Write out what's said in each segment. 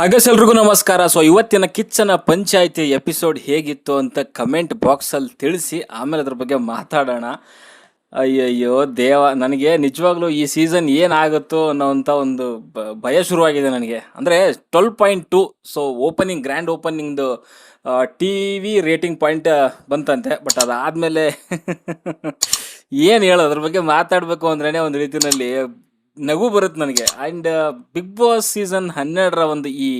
ಹಾಗಸ್ ಎಲ್ರಿಗೂ ನಮಸ್ಕಾರ. ಸೊ ಇವತ್ತಿನ ಕಿಚ್ಚನ ಪಂಚಾಯಿತಿ ಎಪಿಸೋಡ್ ಹೇಗಿತ್ತು ಅಂತ ಕಮೆಂಟ್ ಬಾಕ್ಸಲ್ಲಿ ತಿಳಿಸಿ, ಆಮೇಲೆ ಅದ್ರ ಬಗ್ಗೆ ಮಾತಾಡೋಣ. ಅಯ್ಯಯ್ಯೋ, ದೇವ, ನನಗೆ ನಿಜವಾಗ್ಲೂ ಈ ಸೀಸನ್ ಏನಾಗುತ್ತೋ ಅನ್ನೋವಂಥ ಒಂದು ಭಯ ಶುರುವಾಗಿದೆ ನನಗೆ. ಅಂದರೆ twelve point two so opening grand ಓಪನಿಂಗ್ದು ಟಿ ವಿ ರೇಟಿಂಗ್ ಪಾಯಿಂಟ್ ಬಂತಂತೆ. ಬಟ್ ಅದಾದಮೇಲೆ ಏನು ಹೇಳೋದ್ರ ಅದ್ರ ಬಗ್ಗೆ ಮಾತಾಡಬೇಕು ಅಂದ್ರೇ ಒಂದು ರೀತಿಯಲ್ಲಿ ನಗು ಬರುತ್ತೆ ನನಗೆ. ಆ್ಯಂಡ್ ಬಿಗ್ ಬಾಸ್ ಸೀಸನ್ ಹನ್ನೆರಡರ ಒಂದು ಈ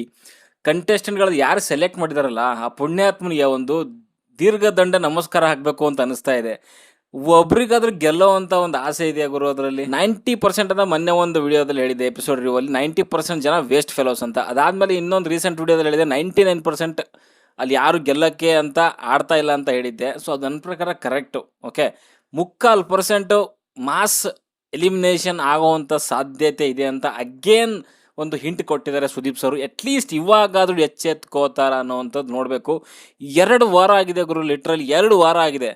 ಕಂಟೆಸ್ಟೆಂಟ್ಗಳು ಯಾರು ಸೆಲೆಕ್ಟ್ ಮಾಡಿದಾರಲ್ಲ, ಆ ಪುಣ್ಯಾತ್ಮನಿಗೆ ಒಂದು ದೀರ್ಘದಂಡ ನಮಸ್ಕಾರ ಹಾಕಬೇಕು ಅಂತ ಅನಿಸ್ತಾ ಇದೆ. ಒಬ್ರಿಗಾದ್ರೂ ಗೆಲ್ಲೋ ಅಂತ ಒಂದು ಆಸೆ ಇದೆಯಾ ಗುರು ಅದರಲ್ಲಿ? ನೈಂಟಿ ಪರ್ಸೆಂಟ್ ಅಂತ ಮೊನ್ನೆ ಒಂದು ವಿಡಿಯೋದಲ್ಲಿ ಹೇಳಿದೆ ಎಪಿಸೋಡ್ ರಿವಲ್ಲಿ ನೈಂಟಿ ಪರ್ಸೆಂಟ್ ಜನ ವೇಸ್ಟ್ ಫೆಲೋಸ್ ಅಂತ. ಅದಾದ್ಮೇಲೆ ಇನ್ನೊಂದು ರೀಸೆಂಟ್ ವಿಡಿಯೋದಲ್ಲಿ ಹೇಳಿದೆ ನೈಂಟಿ ನೈನ್ ಪರ್ಸೆಂಟ್ ಅಲ್ಲಿ ಯಾರು ಗೆಲ್ಲಕ್ಕೆ ಅಂತ ಆಡ್ತಾ ಇಲ್ಲ ಅಂತ ಹೇಳಿದ್ದೆ. ಸೊ ಅದು ನನ್ನ ಪ್ರಕಾರ ಕರೆಕ್ಟು ಓಕೆ ಮುಕ್ಕಾಲು ಪರ್ಸೆಂಟು ಮಾಸ್ ಎಲಿಮಿನೇಷನ್ ಆಗುವಂಥ ಸಾಧ್ಯತೆ ಇದೆ ಅಂತ ಅಗೇನ್ ಒಂದು ಹಿಂಟ್ ಕೊಟ್ಟಿದ್ದಾರೆ ಸುದೀಪ್ ಸರ್. ಅಟ್ಲೀಸ್ಟ್ ಇವಾಗಾದರೂ ಎಚ್ಚೆತ್ಕೋತಾರ ಅನ್ನೋವಂಥದ್ದು ನೋಡಬೇಕು. ಎರಡು ವಾರ ಆಗಿದೆ ಗುರು ಲಿಟ್ರಲಿ ಎರಡು ವಾರ ಆಗಿದೆ.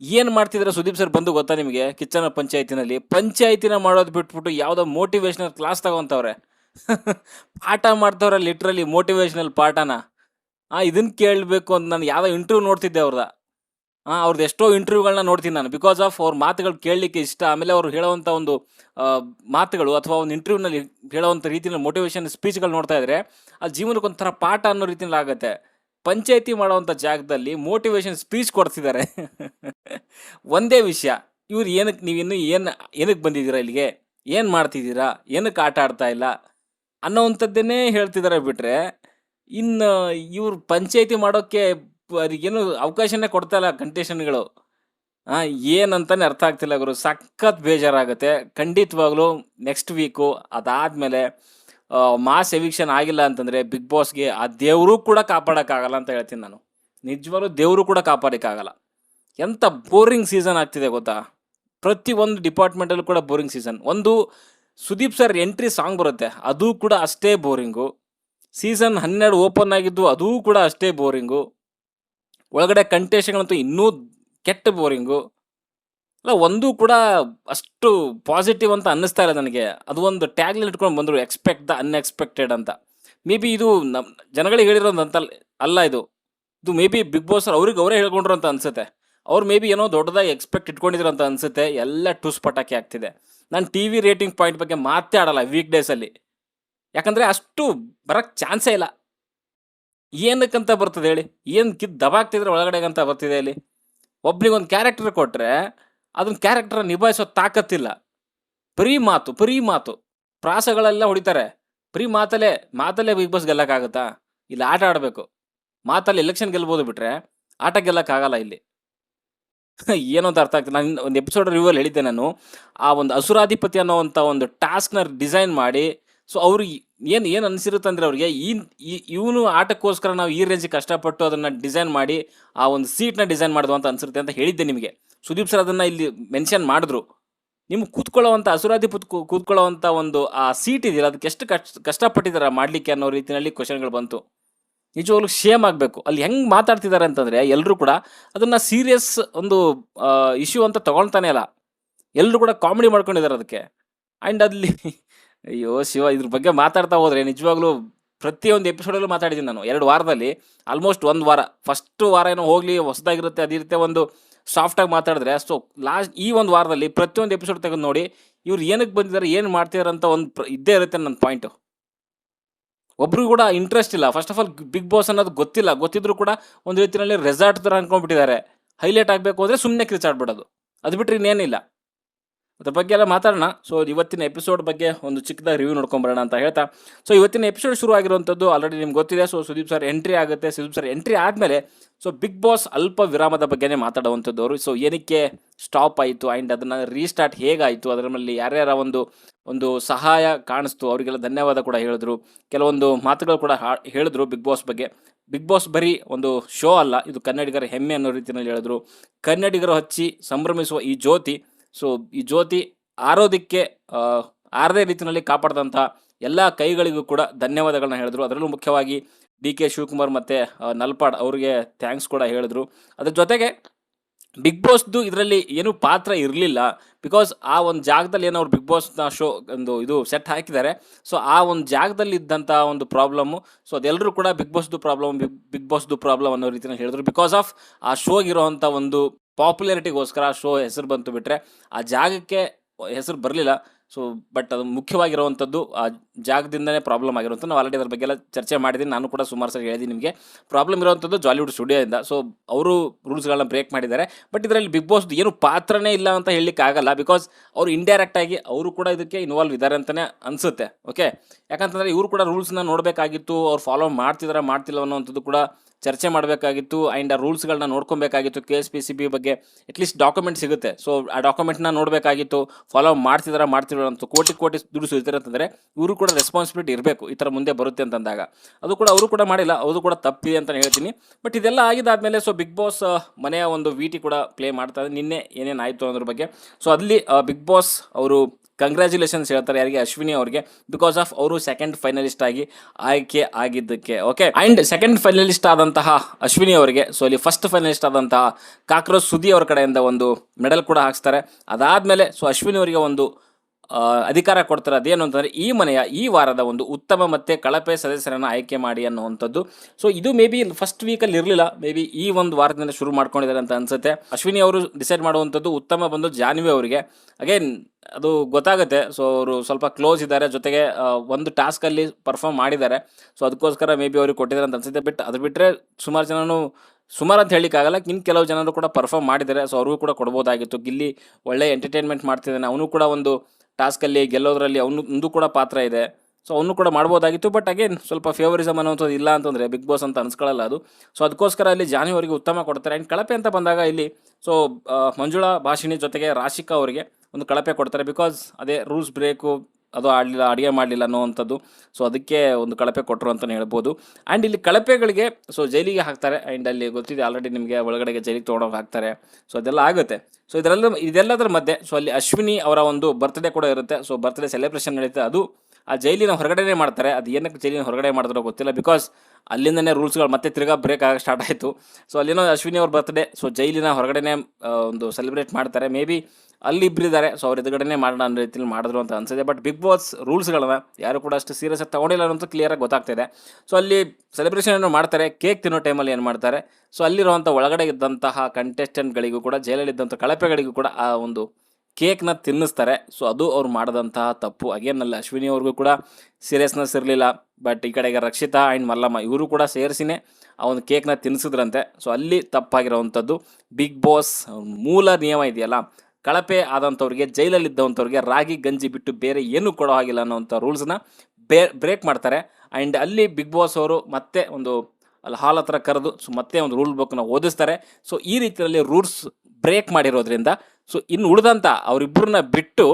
ಏನು ಮಾಡ್ತಿದ್ದಾರೆ ಸುದೀಪ್ ಸರ್ ಬಂದು ಗೊತ್ತಾ ನಿಮಗೆ? ಕಿಚ್ಚನ ಪಂಚಾಯತಿನಲ್ಲಿ. ಪಂಚಾಯತಿನ ಮಾಡೋದು ಬಿಟ್ಬಿಟ್ಟು ಯಾವುದೋ ಮೋಟಿವೇಶ್ನಲ್ ಕ್ಲಾಸ್ ತಗೊಂತವ್ರೆ. ಪಾಠ ಮಾಡ್ತವ್ರೆ ಲಿಟ್ರಲಿ ಮೋಟಿವೇಶ್ನಲ್ ಪಾಠನ. ಆ ಇದನ್ನ ಕೇಳಬೇಕು ಅಂತ ನಾನು ಯಾವುದೋ ಇಂಟರ್ವ್ಯೂ ನೋಡ್ತಿದ್ದೆ ಅವ್ರದ. ಹಾಂ ಅವ್ರದ್ದು ಎಷ್ಟೋ ಇಂಟರ್ವ್ಯೂಗಳನ್ನ ನೋಡ್ತೀನಿ ನಾನು. ಬಿಕಾಸ್ ಆಫ್ ಅವ್ರ ಮಾತುಗಳು ಕೇಳಲಿಕ್ಕೆ ಇಷ್ಟ, ಆಮೇಲೆ ಅವ್ರು ಹೇಳುವಂಥ ಒಂದು ಮಾತುಗಳು ಅಥವಾ ಒಂದು ಇಂಟರ್ವ್ಯೂನಲ್ಲಿ ಹೇಳುವಂಥ ರೀತಿಯಲ್ಲಿ ಮೋಟಿವೇಶನ್ ಸ್ಪೀಚ್ಗಳು ನೋಡ್ತಾ ಇದ್ರೆ, ಆ ಜೀವನಕ್ಕೆ ಒಂಥರ ಪಾಠ ಅನ್ನೋ ರೀತಿಯಲ್ಲಿ ಆಗುತ್ತೆ. ಪಂಚಾಯತಿ ಮಾಡುವಂಥ ಜಾಗದಲ್ಲಿ ಮೋಟಿವೇಶನ್ ಸ್ಪೀಚ್ ಕೊಡ್ತಿದ್ದಾರೆ ಒಂದೇ ವಿಷಯ, ಇವ್ರು ಏನಕ್ಕೆ ನೀವಿನ್ನು ಏನು ಏನಕ್ಕೆ ಬಂದಿದ್ದೀರಾ ಇಲ್ಲಿಗೆ? ಏನು ಮಾಡ್ತಿದ್ದೀರಾ? ಏನಕ್ಕೆ ಆಟ ಆಡ್ತಾ ಇಲ್ಲ? ಅನ್ನೋವಂಥದ್ದನ್ನೇ ಹೇಳ್ತಿದ್ದಾರೆ ಬಿಟ್ಟರೆ ಇನ್ನು ಇವ್ರು ಪಂಚಾಯತಿ ಮಾಡೋಕ್ಕೆ ಏನು ಅವಕಾಶನೇ ಕೊಡ್ತಾ ಇಲ್ಲ ಕಂಟೇಷನ್ಗಳು ಹಾಂ ಏನಂತಾನೆ ಅರ್ಥ ಆಗ್ತಿಲ್ಲ ಗುರು. ಸಖತ್ ಬೇಜಾರಾಗುತ್ತೆ. ಖಂಡಿತವಾಗ್ಲೂ ನೆಕ್ಸ್ಟ್ ವೀಕು ಅದಾದಮೇಲೆ ಮಾಸ್ ಎವಿಕ್ಷನ್ ಆಗಿಲ್ಲ ಅಂತಂದರೆ ಬಿಗ್ ಬಾಸ್ಗೆ ಆ ದೇವರು ಕೂಡ ಕಾಪಾಡೋಕ್ಕಾಗಲ್ಲ ಅಂತ ಹೇಳ್ತೀನಿ ನಾನು. ನಿಜವಾಗ್ಲೂ ದೇವರು ಕೂಡ ಕಾಪಾಡೋಕ್ಕಾಗಲ್ಲ. ಎಂಥ ಬೋರಿಂಗ್ ಸೀಸನ್ ಆಗ್ತಿದೆ ಗೊತ್ತಾ? ಪ್ರತಿ ಒಂದು ಡಿಪಾರ್ಟ್ಮೆಂಟಲ್ಲೂ ಕೂಡ ಬೋರಿಂಗ್ ಸೀಸನ್ ಒಂದು ಸುದೀಪ್ ಸರ್ ಎಂಟ್ರಿ ಸಾಂಗ್ ಬರುತ್ತೆ. ಅದು ಕೂಡ ಅಷ್ಟೇ ಬೋರಿಂಗು ಸೀಸನ್ ಹನ್ನೆರಡು ಓಪನ್ ಆಗಿದ್ದು ಅದೂ ಕೂಡ ಅಷ್ಟೇ ಬೋರಿಂಗು ಒಳಗಡೆ ಕಂಟೆಸ್ಟ್ಗಳಂತೂ ಇನ್ನೂ ಕೆಟ್ಟ ಬೋರಿಂಗು ಅಲ್ಲ, ಒಂದೂ ಕೂಡ ಅಷ್ಟು ಪಾಸಿಟಿವ್ ಅಂತ ಅನ್ನಿಸ್ತಾ ಇಲ್ಲ ನನಗೆ. ಅದು ಒಂದು ಟ್ಯಾಗ್ಲಿ ಇಟ್ಕೊಂಡು ಬಂದರು ಎಕ್ಸ್ಪೆಕ್ಟ್ ದ ಅನ್ಎಕ್ಸ್ಪೆಕ್ಟೆಡ್ ಅಂತ. ಮೇ ಬಿ ಇದು ನಮ್ಮ ಜನಗಳಿಗೆ ಹೇಳಿರೋದು ಅಂತ ಅಲ್ಲ ಇದು. ಇದು ಮೇ ಬಿ ಬಿಗ್ ಬಾಸ್ ಅವ್ರಿಗೆ ಅವರೇ ಹೇಳ್ಕೊಂಡ್ರು ಅಂತ ಅನ್ಸುತ್ತೆ. ಅವ್ರು ಮೇ ಬಿ ಏನೋ ದೊಡ್ಡದಾಗಿ ಎಕ್ಸ್ಪೆಕ್ಟ್ ಇಟ್ಕೊಂಡಿದ್ರು ಅಂತ ಅನ್ಸುತ್ತೆ. ಎಲ್ಲ ಟೂಸ್ ಪಟಾಕಿ ಆಗ್ತಿದೆ. ನಾನು ಟಿ ವಿ ರೇಟಿಂಗ್ ಪಾಯಿಂಟ್ ಬಗ್ಗೆ ಮಾತೇ ಆಡಲ್ಲ ವೀಕ್ ಡೇಸಲ್ಲಿ ಯಾಕಂದರೆ ಅಷ್ಟು ಬರೋಕ್ಕೆ ಚಾನ್ಸೇ ಇಲ್ಲ. ಏನಕ್ಕಂತ ಬರ್ತದೆ ಹೇಳಿ? ಏನು ಕಿದ್ ದಬಾಗ್ತಿದ್ರೆ ಒಳಗಡೆಗೆ ಅಂತ ಬರ್ತಿದೆ ಇಲ್ಲಿ ಒಬ್ನಿಗೊಂದು ಕ್ಯಾರೆಕ್ಟರ್ ಕೊಟ್ಟರೆ ಅದನ್ನ ಕ್ಯಾರೆಕ್ಟರ್ ನಿಭಾಯಿಸೋ ತಾಕತ್ತಿಲ್ಲ. ಬರೀ ಮಾತು ಬರೀ ಮಾತು. ಪ್ರಾಸಗಳೆಲ್ಲ ಹೊಡಿತಾರೆ. ಬರೀ ಮಾತಲ್ಲೇ ಮಾತಲ್ಲೇ ಬಿಗ್ ಬಾಸ್ ಗೆಲ್ಲಕ್ಕಾಗತ್ತಾ? ಇಲ್ಲಿ, ಆಟ ಆಡಬೇಕು. ಮಾತಲ್ಲಿ ಎಲೆಕ್ಷನ್ ಗೆಲ್ಬೋದು ಬಿಟ್ರೆ ಆಟ ಗೆಲ್ಲಕ್ಕಾಗಲ್ಲ ಇಲ್ಲಿ. ಏನೋ ಅಂತ ಅರ್ಥ ಆಗ್ತದೆ ನಾನು ಒಂದು ಎಪಿಸೋಡ್ ರಿವ್ಯೂಲ್ ಹೇಳಿದ್ದೆ ನಾನು. ಆ ಒಂದು ಅಸುರಾಧಿಪತಿ ಅನ್ನೋವಂಥ ಒಂದು ಟಾಸ್ಕ್ನ ಡಿಸೈನ್ ಮಾಡಿ ಸೊ ಅವ್ರಿಗೆ ಏನು ಏನು ಅನಿಸಿರುತ್ತೆ ಅಂದರೆ ಅವ್ರಿಗೆ ಈ ಇವನು ಆಟಕ್ಕೋಸ್ಕರ ನಾವು ಈ ರೇಂಜಿಗೆ ಕಷ್ಟಪಟ್ಟು ಅದನ್ನು ಡಿಸೈನ್ ಮಾಡಿ ಆ ಒಂದು ಸೀಟ್ನ ಡಿಸೈನ್ ಮಾಡಿದ್ವು ಅಂತ ಅನಿಸುತ್ತೆ ಅಂತ ಹೇಳಿದ್ದೆ ನಿಮಗೆ. ಸುದೀಪ್ ಸರ್ ಅದನ್ನು ಇಲ್ಲಿ ಮೆನ್ಷನ್ ಮಾಡಿದ್ರು. ನಿಮ್ಗೆ ಕೂತ್ಕೊಳ್ಳೋವಂಥ ಅಸುರಾದಿ ಪುತ್ ಕೂತ್ಕೊಳ್ಳೋವಂಥ ಒಂದು ಆ ಸೀಟ್ ಇದೆಯಲ್ಲ, ಅದಕ್ಕೆ ಎಷ್ಟು ಕಷ್ಟ ಕಷ್ಟಪಟ್ಟಿದ್ದಾರೆ ಮಾಡಲಿಕ್ಕೆ ಅನ್ನೋ ರೀತಿಯಲ್ಲಿ ಕ್ವಶನ್ಗಳು ಬಂತು. ನಿಜವಾಗ್ಲೂ ಶೇಮ್ ಆಗಬೇಕು. ಅಲ್ಲಿ ಹೆಂಗೆ ಮಾತಾಡ್ತಿದ್ದಾರೆ ಅಂತಂದರೆ ಎಲ್ಲರೂ ಕೂಡ ಅದನ್ನು ಸೀರಿಯಸ್ ಒಂದು ಇಶ್ಯೂ ಅಂತ ತಗೊಳ್ತಾನೆ ಇಲ್ಲ ಎಲ್ಲರೂ ಕೂಡ ಕಾಮಿಡಿ ಮಾಡ್ಕೊಂಡಿದ್ದಾರೆ ಅದಕ್ಕೆ. ಆ್ಯಂಡ್ ಅಲ್ಲಿ ಅಯ್ಯೋ ಶಿವ, ಇದ್ರ ಬಗ್ಗೆ ಮಾತಾಡ್ತಾ ಹೋದ್ರೆ ನಿಜವಾಗ್ಲೂ ಪ್ರತಿಯೊಂದು ಎಪಿಸೋಡಲ್ಲೂ ಮಾತಾಡಿದ್ದೀನಿ ನಾನು. ಎರಡು ವಾರದಲ್ಲಿ ಆಲ್ಮೋಸ್ಟ್ ಒಂದು ವಾರ. ಫಸ್ಟ್ ವಾರ ಏನೋ ಹೋಗಲಿ, ಹೊಸದಾಗಿರುತ್ತೆ ಅದಿರುತ್ತೆ ಒಂದು ಸಾಫ್ಟಾಗಿ ಮಾತಾಡಿದ್ರೆ ಸೊ ಲಾಸ್ಟ್ ಈ ಒಂದು ವಾರದಲ್ಲಿ ಪ್ರತಿಯೊಂದು ಎಪಿಸೋಡ್ ತೆಗೆದು ನೋಡಿ, ಇವ್ರು ಏನಕ್ಕೆ ಬಂದಿದ್ದಾರೆ, ಏನು ಮಾಡ್ತಿದ್ದಾರೆ ಅಂತ ಒಂದು ಇದ್ದೇ ಇರುತ್ತೆ ನನ್ನ ಪಾಯಿಂಟು ಒಬ್ರಿಗೂ ಕೂಡ ಇಂಟ್ರೆಸ್ಟ್ ಇಲ್ಲ. First of all big boss ಅನ್ನೋದು ಗೊತ್ತಿಲ್ಲ. ಗೊತ್ತಿದ್ರು ಕೂಡ ಒಂದು ರೀತಿಯಲ್ಲಿ ರೆಸಾರ್ಟ್ ಥರ ಅನ್ಕೊಂಡ್ಬಿಟ್ಟಿದ್ದಾರೆ. ಹೈಲೈಟ್ ಆಗಬೇಕು ಅಂದರೆ ಸುಮ್ಮನೆ ಕಿರ್ಚಾಡ್ಬಿಡೋದು. ಅದು ಬಿಟ್ಟರೆ ಇನ್ನೇನಿಲ್ಲ. ಅದ್ರ ಬಗ್ಗೆ ಎಲ್ಲ ಮಾತಾಡೋಣ ಸೊ ಇವತ್ತಿನ ಎಪಿಸೋಡ್ ಬಗ್ಗೆ ಒಂದು ಚಿಕ್ಕದಾಗಿ ರಿವ್ಯೂ ನೋಡ್ಕೊಂಬರೋಣ ಅಂತ ಹೇಳ್ತಾ. ಸೊ ಇವತ್ತಿನ ಎಪಿಸೋಡ್ ಶುರು ಆಗಿರುವಂಥದ್ದು ಆಲ್ರೆಡಿ ನಿಮ್ಗೆ ಗೊತ್ತಿದೆ. ಸೊ ಸುದೀಪ್ ಸರ್ ಎಂಟ್ರಿ ಆಗುತ್ತೆ. ಸುದೀಪ್ ಸರ್ ಎಂಟ್ರಿ ಆದಮೇಲೆ ಸೊ ಬಿಗ್ ಬಾಸ್ ಅಲ್ಪ ವಿರಾಮದ ಬಗ್ಗೆನೇ ಮಾತಾಡುವಂಥದ್ದು ಸೊ ಏನಕ್ಕೆ ಸ್ಟಾಪ್ ಆಯಿತು ಆ್ಯಂಡ್ ಅದನ್ನು ರೀಸ್ಟಾರ್ಟ್ ಹೇಗಾಯಿತು? ಅದರ ಮೇಲೆ ಯಾರ್ಯಾರ ಒಂದು ಒಂದು ಸಹಾಯ ಕಾಣಿಸ್ತು? ಅವರಿಗೆಲ್ಲ ಧನ್ಯವಾದ ಕೂಡ ಹೇಳಿದ್ರು. ಕೆಲವೊಂದು ಮಾತುಗಳು ಕೂಡ ಹೇಳಿದ್ರು ಬಿಗ್ ಬಾಸ್ ಬಗ್ಗೆ. ಬಿಗ್ ಬಾಸ್ ಬರೀ ಒಂದು ಶೋ ಅಲ್ಲ, ಇದು ಕನ್ನಡಿಗರ ಹೆಮ್ಮೆ ಅನ್ನೋ ರೀತಿಯಲ್ಲಿ ಹೇಳಿದ್ರು. ಕನ್ನಡಿಗರು ಹಚ್ಚಿ ಸಂಭ್ರಮಿಸುವ ಈ ಜ್ಯೋತಿ ಸೊ ಈ ಜ್ಯೋತಿ ಆರೋದಕ್ಕೆ ಆರದೇ ರೀತಿಯಲ್ಲಿ ಕಾಪಾಡಿದಂಥ ಎಲ್ಲ ಕೈಗಳಿಗೂ ಕೂಡ ಧನ್ಯವಾದಗಳನ್ನ ಹೇಳಿದ್ರು. ಅದರಲ್ಲೂ ಮುಖ್ಯವಾಗಿ ಡಿ ಕೆ ಶಿವಕುಮಾರ್ ಮತ್ತು ನಲ್ಪಾಡ್ ಅವರಿಗೆ ಥ್ಯಾಂಕ್ಸ್ ಕೂಡ ಹೇಳಿದ್ರು. ಅದ್ರ ಜೊತೆಗೆ ಬಿಗ್ ಬಾಸ್ದು ಇದರಲ್ಲಿ ಏನು ಪಾತ್ರ ಇರಲಿಲ್ಲ. ಬಿಕಾಸ್ ಆ ಒಂದು ಜಾಗದಲ್ಲಿ ಏನೋ ಅವ್ರು ಬಿಗ್ ಬಾಸ್ನ ಶೋ, ಒಂದು ಇದು ಸೆಟ್ ಹಾಕಿದ್ದಾರೆ. ಸೊ ಆ ಒಂದು ಜಾಗದಲ್ಲಿ ಇದ್ದಂಥ ಒಂದು ಪ್ರಾಬ್ಲಮ್ಮು ಸೊ ಅದೆಲ್ಲರೂ ಕೂಡ ಬಿಗ್ ಬಾಸ್ದು ಪ್ರಾಬ್ಲಮ್ ಬಿಗ್ ಬಿಗ್ ಬಾಸ್ದು ಪ್ರಾಬ್ಲಮ್ ಅನ್ನೋ ರೀತಿಯಲ್ಲಿ ಹೇಳಿದ್ರು. ಬಿಕಾಸ್ ಆಫ್ ಆ ಶೋಗಿರೋವಂಥ ಒಂದು ಪಾಪ್ಯುಲಾರಿಟಿಗೋಸ್ಕರ ಶೋ ಹೆಸರು ಬಂತು ಬಿಟ್ಟರೆ ಆ ಜಾಗಕ್ಕೆ ಹೆಸರು ಬರಲಿಲ್ಲ. ಸೊ ಬಟ್ ಅದು ಮುಖ್ಯವಾಗಿರುವಂಥದ್ದು ಆ ಜಾಗದಿಂದನೇ ಪ್ರಾಬ್ಲಮ್ ಆಗಿರುವಂಥ ನಾವು ಆಲ್ರೆಡಿ ಅದ್ರ ಬಗ್ಗೆ ಎಲ್ಲ ಚರ್ಚೆ ಮಾಡಿದ್ದೀನಿ ನಾನು ಕೂಡ ಸುಮಾರು ಸರಿ ಹೇಳಿದ್ದೀನಿ ನಿಮಗೆ. ಪ್ರಾಬ್ಲಮ್ ಇರುವಂಥದ್ದು ಜಾಲಿವುಡ್ ಸ್ಟುಡಿಯೋದಿಂದ ಸೊ ಅವರು ರೂಲ್ಸ್ಗಳನ್ನ ಬ್ರೇಕ್ ಮಾಡಿದ್ದಾರೆ. ಬಟ್ ಇದರಲ್ಲಿ ಬಿಗ್ ಬಾಸ್ದು ಏನು ಪಾತ್ರನೇ ಇಲ್ಲ ಅಂತ ಹೇಳಲಿಕ್ಕೆ ಆಗಲ್ಲ. ಬಿಕಾಸ್ ಅವರು ಇಂಡೈರೆಕ್ಟ್ ಆಗಿ ಅವರು ಕೂಡ ಇದಕ್ಕೆ ಇನ್ವಾಲ್ವ್ ಇದ್ದಾರೆ ಅಂತಲೇ ಅನಿಸುತ್ತೆ. ಓಕೆ ಯಾಕಂತಂದರೆ ಇವರು ಕೂಡ ರೂಲ್ಸ್ನ ನೋಡಬೇಕಾಗಿತ್ತು. ಅವ್ರು ಫಾಲೋ ಮಾಡ್ತಿದ್ದಾರೆ ಮಾಡ್ತಿಲ್ಲ ಅನ್ನೋವಂಥದ್ದು ಕೂಡ ಚರ್ಚೆ ಮಾಡಬೇಕಾಗಿತ್ತು ಆ್ಯಂಡ್ ಆ ರೂಲ್ಸ್ಗಳನ್ನ ನೋಡ್ಕೊಬೇಕಾಗಿತ್ತು K S P C B ಬಗ್ಗೆ ಅಟ್ಲೀಸ್ಟ್ ಡಾಕ್ಯುಮೆಂಟ್ ಸಿಗುತ್ತೆ. ಸೊ ಆ ಡಾಕ್ಯುಮೆಂಟ್ನ ನೋಡಬೇಕಾಗಿತ್ತು ಫಾಲೋ ಮಾಡ್ತಿದಾರ ಮಾಡ್ತಿರೋ ಅಂತ ಕೋಟಿ ಕೋಟಿ ದುಡ್ಡು ಸುರಿತಾರೆ ಅಂತಂದರೆ ಇವರು ಕೂಡ ರೆಸ್ಪಾನ್ಸಿಬಿಲಿಟಿ ಇರಬೇಕು, ಈ ಥರ ಮುಂದೆ ಬರುತ್ತೆ ಅಂತಂದಾಗ. ಅದು ಕೂಡ ಅವರು ಕೂಡ ಮಾಡಿಲ್ಲ, ಅದು ಕೂಡ ತಪ್ಪಿದೆ ಅಂತ ಹೇಳ್ತೀನಿ. ಬಟ್ ಇದೆಲ್ಲ ಆಗಿದ್ದಾದಮೇಲೆ ಸೊ ಬಿಗ್ ಬಾಸ್ ಮನೆಯ ಒಂದು ವಿ ಕೂಡ ಪ್ಲೇ ಮಾಡ್ತಾ ನಿನ್ನೆ ಏನೇನು ಆಯಿತು ಅನ್ನೋದ್ರ ಬಗ್ಗೆ. ಸೊ ಅಲ್ಲಿ ಬಿಗ್ ಬಾಸ್ ಅವರು ಕಂಗ್ರ್ಯಾಚುಲೇಷನ್ಸ್ ಹೇಳ್ತಾರೆ ಯಾರಿಗೆ? ಅಶ್ವಿನಿ ಅವರಿಗೆ. ಬಿಕಾಸ್ ಆಫ್ ಅವರು ಸೆಕೆಂಡ್ ಫೈನಲಿಸ್ಟ್ ಆಗಿ ಆಯ್ಕೆ ಆಗಿದ್ದಕ್ಕೆ. ಓಕೆ ಅಂಡ್ ಸೆಕೆಂಡ್ ಫೈನಲಿಸ್ಟ್ ಆದಂತಹ ಅಶ್ವಿನಿ ಅವರಿಗೆ ಸೊ ಅಲ್ಲಿ ಫಸ್ಟ್ ಫೈನಲಿಸ್ಟ್ ಆದಂತಹ ಕಾಕ್ರೋಸ್ ಸುದಿ ಅವರ ಕಡೆಯಿಂದ ಒಂದು ಮೆಡಲ್ ಕೂಡ ಹಾಕ್ಸ್ತಾರೆ. ಅದಾದಮೇಲೆ ಸೊ ಅಶ್ವಿನಿ ಅವರಿಗೆ ಒಂದು ಅಧಿಕಾರ ಕೊಡ್ತಾರೆ. ಅದೇನು ಅಂತಂದರೆ ಈ ಮನೆಯ ಈ ವಾರದ ಒಂದು ಉತ್ತಮ ಮತ್ತು ಕಳಪೆ ಸದಸ್ಯರನ್ನು ಆಯ್ಕೆ ಮಾಡಿ ಅನ್ನುವಂಥದ್ದು. ಸೊ ಇದು ಮೇ ಬಿ ಫಸ್ಟ್ ವೀಕಲ್ಲಿ ಇರಲಿಲ್ಲ. ಮೇ ಬಿ ಈ ಒಂದು ವಾರದಿಂದ ಶುರು ಮಾಡ್ಕೊಂಡಿದ್ದಾರೆ ಅಂತ ಅನ್ಸುತ್ತೆ. ಅಶ್ವಿನಿ ಅವರು ಡಿಸೈಡ್ ಮಾಡುವಂಥದ್ದು ಉತ್ತಮ ಬಂದು ಜಾನ್ವಿ ಅವರಿಗೆ. ಅಗೇನ್ ಅದು ಗೊತ್ತಾಗುತ್ತೆ. ಸೊ ಅವರು ಸ್ವಲ್ಪ ಕ್ಲೋಸ್ ಇದ್ದಾರೆ. ಜೊತೆಗೆ ಒಂದು ಟಾಸ್ಕಲ್ಲಿ ಪರ್ಫಾರ್ಮ್ ಮಾಡಿದ್ದಾರೆ. ಸೊ ಅದಕ್ಕೋಸ್ಕರ ಮೇ ಬಿ ಅವ್ರಿಗೆ ಕೊಟ್ಟಿದ್ದಾರೆ ಅಂತ ಅನ್ಸುತ್ತೆ. ಬಟ್ ಅದು ಬಿಟ್ಟರೆ ಸುಮಾರು ಜನನು, ಸುಮಾರು ಅಂತ ಹೇಳಿಕ್ಕಾಗಲ್ಲ ಇನ್ನು ಕೆಲವು ಜನರು ಕೂಡ ಪರ್ಫಾರ್ಮ್ ಮಾಡಿದ್ದಾರೆ. ಸೊ ಅವ್ರಿಗೂ ಕೂಡ ಕೊಡ್ಬೋದಾಗಿತ್ತು. ಗಿಲ್ಲಿ ಒಳ್ಳೆ ಎಂಟರ್ಟೈನ್ಮೆಂಟ್ ಮಾಡ್ತಿದ್ದಾನೆ. ಅವನು ಕೂಡ ಒಂದು ಟಾಸ್ಕಲ್ಲಿ ಗೆಲ್ಲೋದ್ರಲ್ಲಿ ಅವನು ಒಂದು ಕೂಡ ಪಾತ್ರ ಇದೆ. ಸೊ ಅವನು ಕೂಡ ಮಾಡ್ಬೋದಾಗಿತ್ತು ಬಟ್ ಅಗೇನ್ ಸ್ವಲ್ಪ ಫೇವರಿಸಮ್ ಅನ್ನೋಂಥದ್ದು ಇಲ್ಲ ಅಂತಂದರೆ ಬಿಗ್ ಬಾಸ್ ಅಂತ ಅನ್ಸ್ಕೊಳ್ಳಲ್ಲ ಅದು. ಸೊ ಅದಕ್ಕೋಸ್ಕರ ಅಲ್ಲಿ ಜಾನಿ ಅವರಿಗೆ ಉತ್ತಮ ಕೊಡ್ತಾರೆ. ಆ್ಯಂಡ್ ಕಳಪೆ ಅಂತ ಬಂದಾಗ ಇಲ್ಲಿ ಸೊ ಮಂಜುಳಾ ಭಾಷಿಣಿ ಜೊತೆಗೆ ರಾಶಿಕಾ ಅವರಿಗೆ ಒಂದು ಕಳಪೆ ಕೊಡ್ತಾರೆ ಬಿಕಾಸ್ ಅದೇ ರೂಲ್ಸ್ ಬ್ರೇಕು ಅದು ಆಡಲಿಲ್ಲ, ಅಡುಗೆ ಮಾಡಲಿಲ್ಲ ಅನ್ನೋವಂಥದ್ದು. ಸೊ ಅದಕ್ಕೆ ಒಂದು ಕಳಪೆ ಕೊಟ್ಟರು ಅಂತಲೇ ಹೇಳ್ಬೋದು. ಆ್ಯಂಡ್ ಇಲ್ಲಿ ಕಳಪೆಗಳಿಗೆ ಸೊ ಜೈಲಿಗೆ ಹಾಕ್ತಾರೆ. ಆ್ಯಂಡ್ ಅಲ್ಲಿ ಗೊತ್ತಿದೆ ಆಲ್ರೆಡಿ ನಿಮಗೆ ಒಳಗಡೆಗೆ ಜೈಲಿಗೆ ತೊಗೊಂಡೋಗಿ ಹಾಕ್ತಾರೆ. ಸೊ ಅದೆಲ್ಲ ಆಗುತ್ತೆ. ಸೊ ಇದೆಲ್ಲ ಇದೆಲ್ಲದರ ಮಧ್ಯೆ ಸೊ ಅಲ್ಲಿ ಅಶ್ವಿನಿ ಅವರ ಒಂದು ಬರ್ತ್ಡೇ ಕೂಡ ಇರುತ್ತೆ. ಸೊ ಬರ್ತ್ಡೇ ಸೆಲೆಬ್ರೇಷನ್ ನಡೆಯುತ್ತೆ ಅದು ಆ ಜೈಲಿನ ಹೊರಗಡೆನೇ ಮಾಡ್ತಾರೆ. ಅದು ಏನಕ್ಕೆ ಜೈಲಿನ ಹೊರಗಡೆ ಮಾಡಿದ್ರೋ ಗೊತ್ತಿಲ್ಲ. ಬಿಕಾಸ್ ಅಲ್ಲಿಂದನೇ ರೂಲ್ಸ್ಗಳು ಮತ್ತೆ ತಿರ್ಗಾ ಬ್ರೇಕ್ ಆಗ ಸ್ಟಾರ್ಟ್ ಆಯಿತು. ಸೊ ಅಲ್ಲಿನೋ ಅಶ್ವಿನಿ ಅವ್ರ ಬರ್ತ್ಡೇ ಸೊ ಜೈಲಿನ ಹೊರಗಡೆನೇ ಒಂದು ಸೆಲೆಬ್ರೇಟ್ ಮಾಡ್ತಾರೆ. ಮೇ ಬಿ ಅಲ್ಲಿ ಇಬ್ಬರಿದ್ದಾರೆ ಸೊ ಅವ್ರ ಎದುರುಗಡೆನೇ ಮಾಡೋಣ ಅನ್ನೋ ರೀತಿಯಲ್ಲಿ ಮಾಡಿದ್ರು ಅಂತ ಅನ್ಸಿದೆ ಬಟ್ ಬಿಗ್ ಬಾಸ್ ರೂಲ್ಸ್ಗಳನ್ನ ಯಾರು ಕೂಡ ಅಷ್ಟು ಸೀರಿಯಸ್ ಆಗಿ ತಗೊಂಡಿಲ್ಲ ಅನ್ನೋದು ಕ್ಲಿಯರಾಗಿ ಗೊತ್ತಾಗ್ತಿದೆ. ಸೊ ಅಲ್ಲಿ ಸೆಲೆಬ್ರೇಷನ್ ಏನು ಮಾಡ್ತಾರೆ. ಕೇಕ್ ತಿನ್ನೋ ಟೈಮಲ್ಲಿ ಏನು ಮಾಡ್ತಾರೆ? ಸೊ ಅಲ್ಲಿರುವಂಥ ಒಳಗಡೆ ಇದ್ದಂತಹ ಕಂಟೆಸ್ಟೆಂಟ್ಗಳಿಗೂ ಕೂಡ ಜೈಲಲ್ಲಿದ್ದಂಥ ಕಳಪೆಗಳಿಗೂ ಕೂಡ ಆ ಒಂದು ಕೇಕ್ನ ತಿನ್ನಿಸ್ತಾರೆ. ಸೊ ಅದು ಅವ್ರು ಮಾಡಿದಂತಹ ತಪ್ಪು. ಅಗೇನ್ ಅಲ್ಲಿ ಅಶ್ವಿನಿ ಅವ್ರಿಗೂ ಕೂಡ ಸೀರಿಯಸ್ನೆಸ್ ಇರಲಿಲ್ಲ. ಬಟ್ ಈ ಕಡೆಗೆ ರಕ್ಷಿತಾ ಆ್ಯಂಡ್ ಮಲ್ಲಮ್ಮ ಇವರು ಕೂಡ ಸೇರಿಸಿನೇ ಆ ಒಂದು ಕೇಕ್ನ ತಿನ್ನಿಸಿದ್ರಂತೆ. ಸೊ ಅಲ್ಲಿ ತಪ್ಪಾಗಿರೋವಂಥದ್ದು ಬಿಗ್ ಬಾಸ್ ಮೂಲ ನಿಯಮ ಇದೆಯಲ್ಲ ಕಳಪೆ ಆದಂಥವ್ರಿಗೆ, ಜೈಲಲ್ಲಿದ್ದವಂಥವ್ರಿಗೆ ರಾಗಿ, ಗಂಜಿ ಬಿಟ್ಟು ಬೇರೆ ಏನೂ ಕೊಡೋ ಹಾಗಿಲ್ಲ ಅನ್ನೋವಂಥ ರೂಲ್ಸ್ನ ಬೇ, ಬ್ರೇಕ್ ಮಾಡ್ತಾರೆ. ಆ್ಯಂಡ್ ಅಲ್ಲಿ ಬಿಗ್ ಬಾಸ್ ಅವರು ಮತ್ತೆ ಒಂದು ಅಲ್ಲಿ ಹಾಲ್ ಹತ್ರ ಕರೆದು, ಸೊ ಮತ್ತೆ ಒಂದು ರೂಲ್ ಬುಕ್ನ ಓದಿಸ್ತಾರೆ. ಸೊ ಈ ರೀತಿಯಲ್ಲಿ ರೂಲ್ಸ್ ಬ್ರೇಕ್ ಮಾಡಿರೋದ್ರಿಂದ, ಸೊ ಇನ್ನು ಉಳಿದಂಥ ಅವರಿಬ್ಬರನ್ನ ಬಿಟ್ಟು